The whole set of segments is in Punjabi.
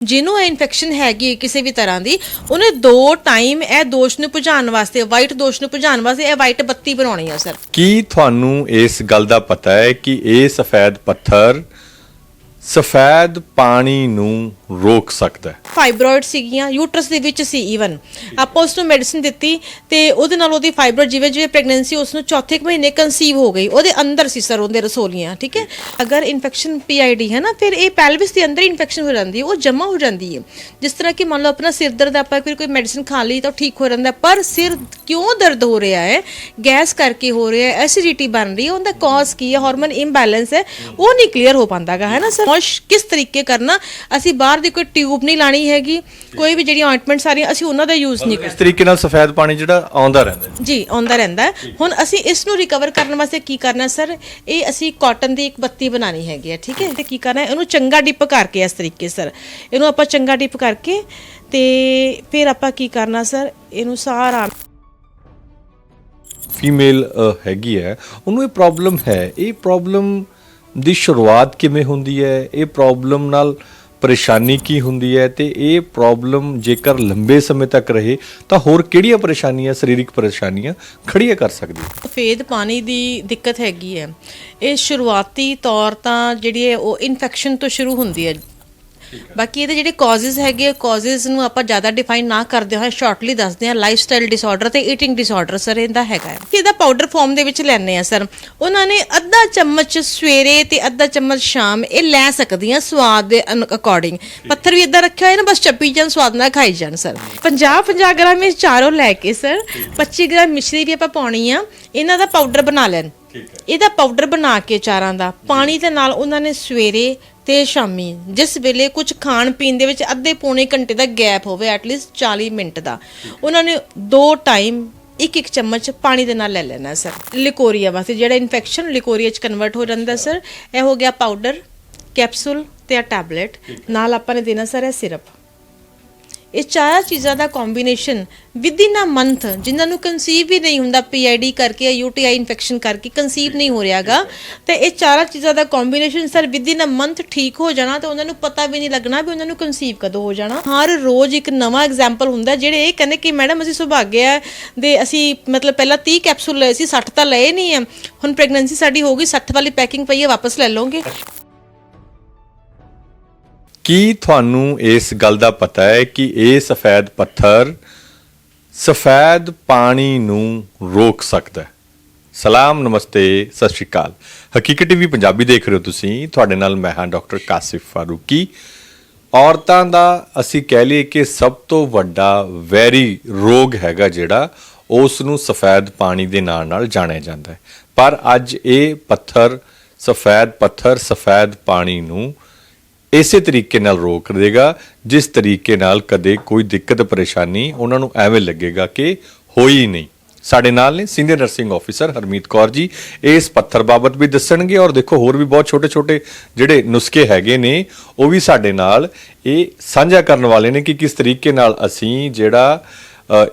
ਜਿਹਨੂੰ ਇਹ ਇਨਫੈਕਸ਼ਨ ਹੈਗੀ ਕਿਸੇ ਵੀ ਤਰ੍ਹਾਂ ਦੀ, ਉਹਨੇ ਦੋ ਟਾਈਮ ਇਹ ਦੋਸ਼ ਨੂੰ ਭੁਜਾਉਣ ਵਾਸਤੇ ਵਾਈਟ ਦੋਸ਼ ਨੂੰ ਭੁਜਾਉਣ ਵਾਸਤੇ ਇਹ ਵਾਈਟ ਬੱਤੀ ਬਣਾਉਣੀ ਹੈ ਸਰ ਕੀ ਤੁਹਾਨੂੰ ਇਸ ਗੱਲ ਦਾ ਪਤਾ ਹੈ ਕਿ ਇਹ ਸਫੈਦ ਪੱਥਰ ਸਫੈਦ ਪਾਣੀ ਨੂੰ ਰੋਕ ਸਕਦਾ ਹੈ। ਫਾਈਬਰੋਇਡ ਸੀਗੀਆਂ ਯੂਟਰਸ ਦੇ ਵਿੱਚ ਸੀ ਈਵਨ ਆਪਾਂ ਉਸ ਨੂੰ ਮੈਡੀਸਿਨ ਦਿੱਤੀ ਤੇ ਉਹਦੇ ਨਾਲ ਉਹਦੀ ਫਾਈਬਰੋਇਡ ਜਿਵੇਂ ਜਿਵੇਂ ਪ੍ਰੈਗਨੈਂਸੀ ਉਸ ਨੂੰ ਚੌਥੇ ਕੁ ਮਹੀਨੇ ਕਨਸੀਵ ਹੋ ਗਈ। ਉਹਦੇ ਅੰਦਰ ਸੀ ਸਰ ਉਹਦੇ ਰਸੋਲੀਆਂ, ਠੀਕ ਹੈ? ਅਗਰ ਇਨਫੈਕਸ਼ਨ ਪੀਆਈਡੀ ਹੈ ਨਾ, ਫਿਰ ਇਹ ਪੈਲਵਿਸ ਦੇ ਅੰਦਰ ਇਨਫੈਕਸ਼ਨ ਹੋ ਜਾਂਦੀ ਹੈ, ਉਹ ਜਮਾ ਹੋ ਜਾਂਦੀ ਹੈ। ਜਿਸ ਤਰ੍ਹਾਂ ਕਿ ਮੰਨ ਲਓ ਆਪਣਾ ਸਿਰ ਦਰਦ, ਆਪਾਂ ਫਿਰ ਕੋਈ ਮੈਡੀਸਿਨ ਖਾ ਲਈ ਤਾਂ ਉਹ ਠੀਕ ਹੋ ਜਾਂਦਾ, ਪਰ ਸਿਰ ਕਿਉਂ ਦਰਦ ਹੋ ਰਿਹਾ ਹੈ? ਗੈਸ ਕਰਕੇ ਹੋ ਰਿਹਾ ਹੈ ਐਸਿਡਿਟੀ ਬਣ ਰਹੀ ਹੈ, ਉਹਦਾ ਕਾਜ਼ ਕੀ ਹੈ? ਹਾਰਮੋਨ ਇੰਬੈਲੈਂਸ ਹੈ, ਉਹ ਨਹੀਂ ਕਲੀਅਰ ਹੋ ਪਾਉਂਦਾਗਾ ਹੈ ਨਾ ਸਰ ਵਾਸ਼ ਕਿਸ ਤਰੀਕੇ ਕਰਨਾ? ਅਸੀਂ ਬਾਹਰ ਦੀ ਕੋਈ ਟਿਊਬ ਨਹੀਂ ਲਾਣੀ ਹੈਗੀ ਕੋਈ ਵੀ ਜਿਹੜੀਆਂ ਆਇੰਟਮੈਂਟ ਸਾਰੀਆਂ ਅਸੀਂ ਉਹਨਾਂ ਦਾ ਯੂਜ਼ ਨਹੀਂ ਇਸ ਤਰੀਕੇ ਨਾਲ ਸਫੈਦ ਪਾਣੀ ਜਿਹੜਾ ਆਉਂਦਾ ਰਹਿੰਦਾ ਜੀ ਆਉਂਦਾ ਰਹਿੰਦਾ ਹੈ। ਹੁਣ ਅਸੀਂ ਇਸ ਨੂੰ ਰਿਕਵਰ ਕਰਨ ਵਾਸਤੇ ਕੀ ਕਰਨਾ ਸਰ? ਇਹ ਅਸੀਂ ਕਾਟਨ ਦੀ ਇੱਕ ਬੱਤੀ ਬਣਾਣੀ ਹੈਗੀ ਹੈ ਠੀਕ ਹੈ? ਤੇ ਕੀ ਕਰਨਾ ਹੈ? ਇਹਨੂੰ ਚੰਗਾ ਡਿਪ ਕਰਕੇ ਇਸ ਤਰੀਕੇ ਸਰ। ਇਹਨੂੰ ਆਪਾਂ ਚੰਗਾ ਡਿਪ ਕਰਕੇ ਤੇ ਫਿਰ ਆਪਾਂ ਕੀ ਕਰਨਾ ਸਰ? ਇਹਨੂੰ ਸਾਰਾ ਫੀਮੇਲ ਹੈਗੀ ਹੈ। ਉਹਨੂੰ ਇਹ ਪ੍ਰੋਬਲਮ ਹੈ। ਇਹ ਪ੍ਰੋਬਲਮ ਦੀ ਸ਼ੁਰੂਆਤ ਕਿਵੇਂ ਹੁੰਦੀ ਹੈ? ਇਹ ਪ੍ਰੋਬਲਮ ਨਾਲ ਪਰੇਸ਼ਾਨੀ ਕੀ ਹੁੰਦੀ ਹੈ ਤੇ ਇਹ ਪ੍ਰੋਬਲਮ ਜੇਕਰ ਲੰਬੇ ਸਮੇਂ ਤੱਕ ਰਹੇ, ਤਾਂ ਹੋਰ ਕਿਹੜੀਆਂ ਪਰੇਸ਼ਾਨੀਆਂ, ਸਰੀਰਕ ਪਰੇਸ਼ਾਨੀਆਂ ਖੜੀਆਂ ਕਰ ਸਕਦੀ ਹੈ ਸਫੇਦ ਪਾਣੀ ਦੀ ਦਿੱਕਤ ਹੈਗੀ ਹੈ। ਇਹ ਸ਼ੁਰੂਆਤੀ ਤੌਰ ਤਾਂ ਜਿਹੜੀ ਹੈ ਉਹ ਇਨਫੈਕਸ਼ਨ ਤੋਂ ਸ਼ੁਰੂ ਹੁੰਦੀ ਹੈ। ਬਾਕੀ ਇਹਦੇ ਜਿਹੜੇ ਕਾਜ਼ਸ ਹੈਗੇ ਕਾਜ਼ਸ ਨੂੰ ਆਪਾਂ ਜ਼ਿਆਦਾ ਡਿਫਾਈਨ ਨਾ ਕਰਦੇ ਹੋਏ ਸ਼ਾਰਟਲੀ ਦੱਸਦੇ ਹਾਂ ਲਾਈਫਸਟਾਈਲ ਡਿਸਆਰਡਰ ਤੇ ਈਟਿੰਗ ਡਿਸਆਰਡਰ ਸਰ ਇਹਦਾ ਹੈਗਾ ਇਹਦਾ ਪਾਊਡਰ ਫਾਰਮ ਦੇ ਵਿੱਚ ਲੈਣੇ ਆ ਸਰ ਉਹਨਾਂ ਨੇ ਅੱਧਾ ਚਮਚ ਸਵੇਰੇ ਤੇ ਅੱਧਾ ਚਮਚ ਸ਼ਾਮ ਇਹ ਲੈ ਸਕਦੀਆਂ ਸਵਾਦ ਦੇ ਅਕੋਰਡਿੰਗ ਪੱਥਰ ਵੀ ਇਦਾਂ ਰੱਖਿਆ ਹੋਇਆ ਨਾ ਬਸ ਚੱਪੀ ਜਾਣ ਸਵਾਦ ਨਾਲ ਖਾਈ ਜਾਣ ਸਰ 50 50 ਗ੍ਰਾਮ ਇਹ ਚਾਰੋਂ ਲੈ ਕੇ ਸਰ 25 ਗ੍ਰਾਮ ਮਿਸ਼ਰੀ ਵੀ ਆਪਾਂ ਪਾਉਣੀ ਆ ਇਹਨਾਂ ਦਾ ਪਾਊਡਰ ਬਣਾ ਲੈਣ। ਇਹਦਾ ਪਾਊਡਰ ਬਣਾ ਕੇ ਚਾਰਾਂ ਦਾ। ਪਾਣੀ ਦੇ ਨਾਲ ਉਹਨਾਂ ਨੇ ਸਵੇਰੇ ਤੇ ਸ਼ਾਮੀ ਜਿਸ ਵੇਲੇ ਕੁਝ ਖਾਣ ਪੀਣ ਦੇ ਵਿੱਚ ਅੱਧੇ ਪੌਣੇ ਘੰਟੇ ਦਾ ਗੈਪ ਹੋਵੇ ਐਟਲੀਸਟ 40 ਮਿੰਟ ਦਾ ਉਹਨਾਂ ਨੇ ਦੋ ਟਾਈਮ ਇੱਕ ਇੱਕ ਚਮਚ ਪਾਣੀ ਦੇ ਨਾਲ ਲੈ ਲੈਣਾ ਸਰ ਲਿਕੋਰੀਆ ਵਾਸਤੇ ਜਿਹੜਾ ਇਨਫੈਕਸ਼ਨ ਲਿਕੋਰੀਆ ਚ ਕਨਵਰਟ ਹੋ ਜਾਂਦਾ ਸਰ ਇਹ ਹੋ ਗਿਆ ਪਾਊਡਰ ਕੈਪਸੂਲ ਤੇ ਆ ਟੈਬਲੇਟ ਨਾਲ ਆਪਾਂ ਨੇ ਦੇਣਾ ਸਰ ਇਹ ਸਿਰਪ ਇਹ ਚਾਰਾਂ ਚੀਜ਼ਾਂ ਦਾ combination within a month ਜਿਨ੍ਹਾਂ ਨੂੰ ਕਨਸੀਵ ਵੀ ਨਹੀਂ ਹੁੰਦਾ ਪੀਆਈਡੀ ਕਰਕੇ ਜਾਂ ਯੂਟੀਆਈ ਇਨਫੈਕਸ਼ਨ ਕਰਕੇ ਕਨਸੀਵ ਨਹੀਂ ਹੋ ਰਿਹਾਗਾ। ਤੇ ਇਹ ਚਾਰਾਂ ਚੀਜ਼ਾਂ ਦਾ combination sir within a month ਠੀਕ ਹੋ ਜਾਣਾ ਤੇ ਉਹਨਾਂ ਨੂੰ ਪਤਾ ਵੀ ਨਹੀਂ ਲੱਗਣਾ ਵੀ ਉਹਨਾਂ ਨੂੰ ਕਨਸੀਵ ਕਦੋਂ ਹੋ ਜਾਣਾ। ਹਰ ਰੋਜ਼ ਇੱਕ ਨਵਾਂ ਐਗਜ਼ਾਮਪਲ ਹੁੰਦਾ, ਜਿਹੜੇ ਇਹ ਕਹਿੰਦੇ ਕਿ, ਮੈਡਮ, ਅਸੀਂ ਸੁਭਾਗੇ ਆ ਦੇ ਅਸੀਂ ਮਤਲਬ ਪਹਿਲਾਂ 30 ਕੈਪਸੂਲ ਲਏ ਸੀ 60 ਤਾਂ ਲਏ ਨਹੀਂ ਹੈ ਹੁਣ ਪ੍ਰੈਗਨੈਂਸੀ ਸਾਡੀ ਹੋ ਗਈ 60 ਵਾਲੀ ਪੈਕਿੰਗ ਪਈ ਹੈ ਵਾਪਸ ਲੈ ਲਓਗੇ। ਕੀ ਤੁਹਾਨੂੰ ਇਸ ਗੱਲ ਦਾ ਪਤਾ ਹੈ ਕਿ ਇਹ ਸਫੈਦ ਪੱਥਰ ਸਫੈਦ ਪਾਣੀ ਨੂੰ ਰੋਕ ਸਕਦਾ ਹੈ? ਸਲਾਮ, ਨਮਸਤੇ, ਸਤਿ ਸ਼੍ਰੀ ਅਕਾਲ। ਹਕੀਕਤ ਟੀਵੀ ਪੰਜਾਬੀ ਦੇਖ ਰਹੇ ਹੋ ਤੁਸੀਂ। ਤੁਹਾਡੇ ਨਾਲ ਮੈਂ ਹਾਂ ਡਾਕਟਰ ਕਾਸਿਫ ਫਾਰੂਕੀ। ਔਰਤਾਂ ਦਾ ਅਸੀਂ ਕਹਿ ਲਈਏ ਕਿ ਸਭ ਤੋਂ ਵੱਡਾ ਵੈਰੀ ਰੋਗ ਹੈਗਾ ਜਿਹੜਾ, ਉਸ ਨੂੰ ਸਫੈਦ ਪਾਣੀ ਦੇ ਨਾਂ ਨਾਲ ਜਾਣਿਆ ਜਾਂਦਾ ਹੈ। ਪਰ ਅੱਜ ਇਹ ਪੱਥਰ, ਸਫੈਦ ਪੱਥਰ, ਸਫੈਦ ਪਾਣੀ ਨੂੰ ਇਸੇ ਤਰੀਕੇ ਨਾਲ ਰੋਕ ਦੇਗਾ, ਜਿਸ ਤਰੀਕੇ ਨਾਲ ਕਦੇ ਕੋਈ ਦਿੱਕਤ ਪਰੇਸ਼ਾਨੀ ਉਹਨਾਂ ਨੂੰ ਐਵੇਂ ਲੱਗੇਗਾ ਕਿ ਹੋਈ ਨਹੀਂ। ਸਾਡੇ ਨਾਲ ਨੇ senior nursing officer Harmeet Kaur ji, ਇਸ ਪੱਥਰ ਬਾਬਤ ਵੀ ਦੱਸਣਗੇ ਔਰ ਦੇਖੋ ਹੋਰ ਵੀ ਬਹੁਤ ਛੋਟੇ-ਛੋਟੇ ਜਿਹੜੇ ਨੁਸਖੇ ਹੈਗੇ ਨੇ, ਉਹ ਵੀ ਸਾਡੇ ਨਾਲ। ਇਹ ਸਾਂਝਾ ਕਰਨ ਵਾਲੇ ਨੇ ਕਿ ਕਿਸ ਤਰੀਕੇ ਨਾਲ ਅਸੀਂ ਜਿਹੜਾ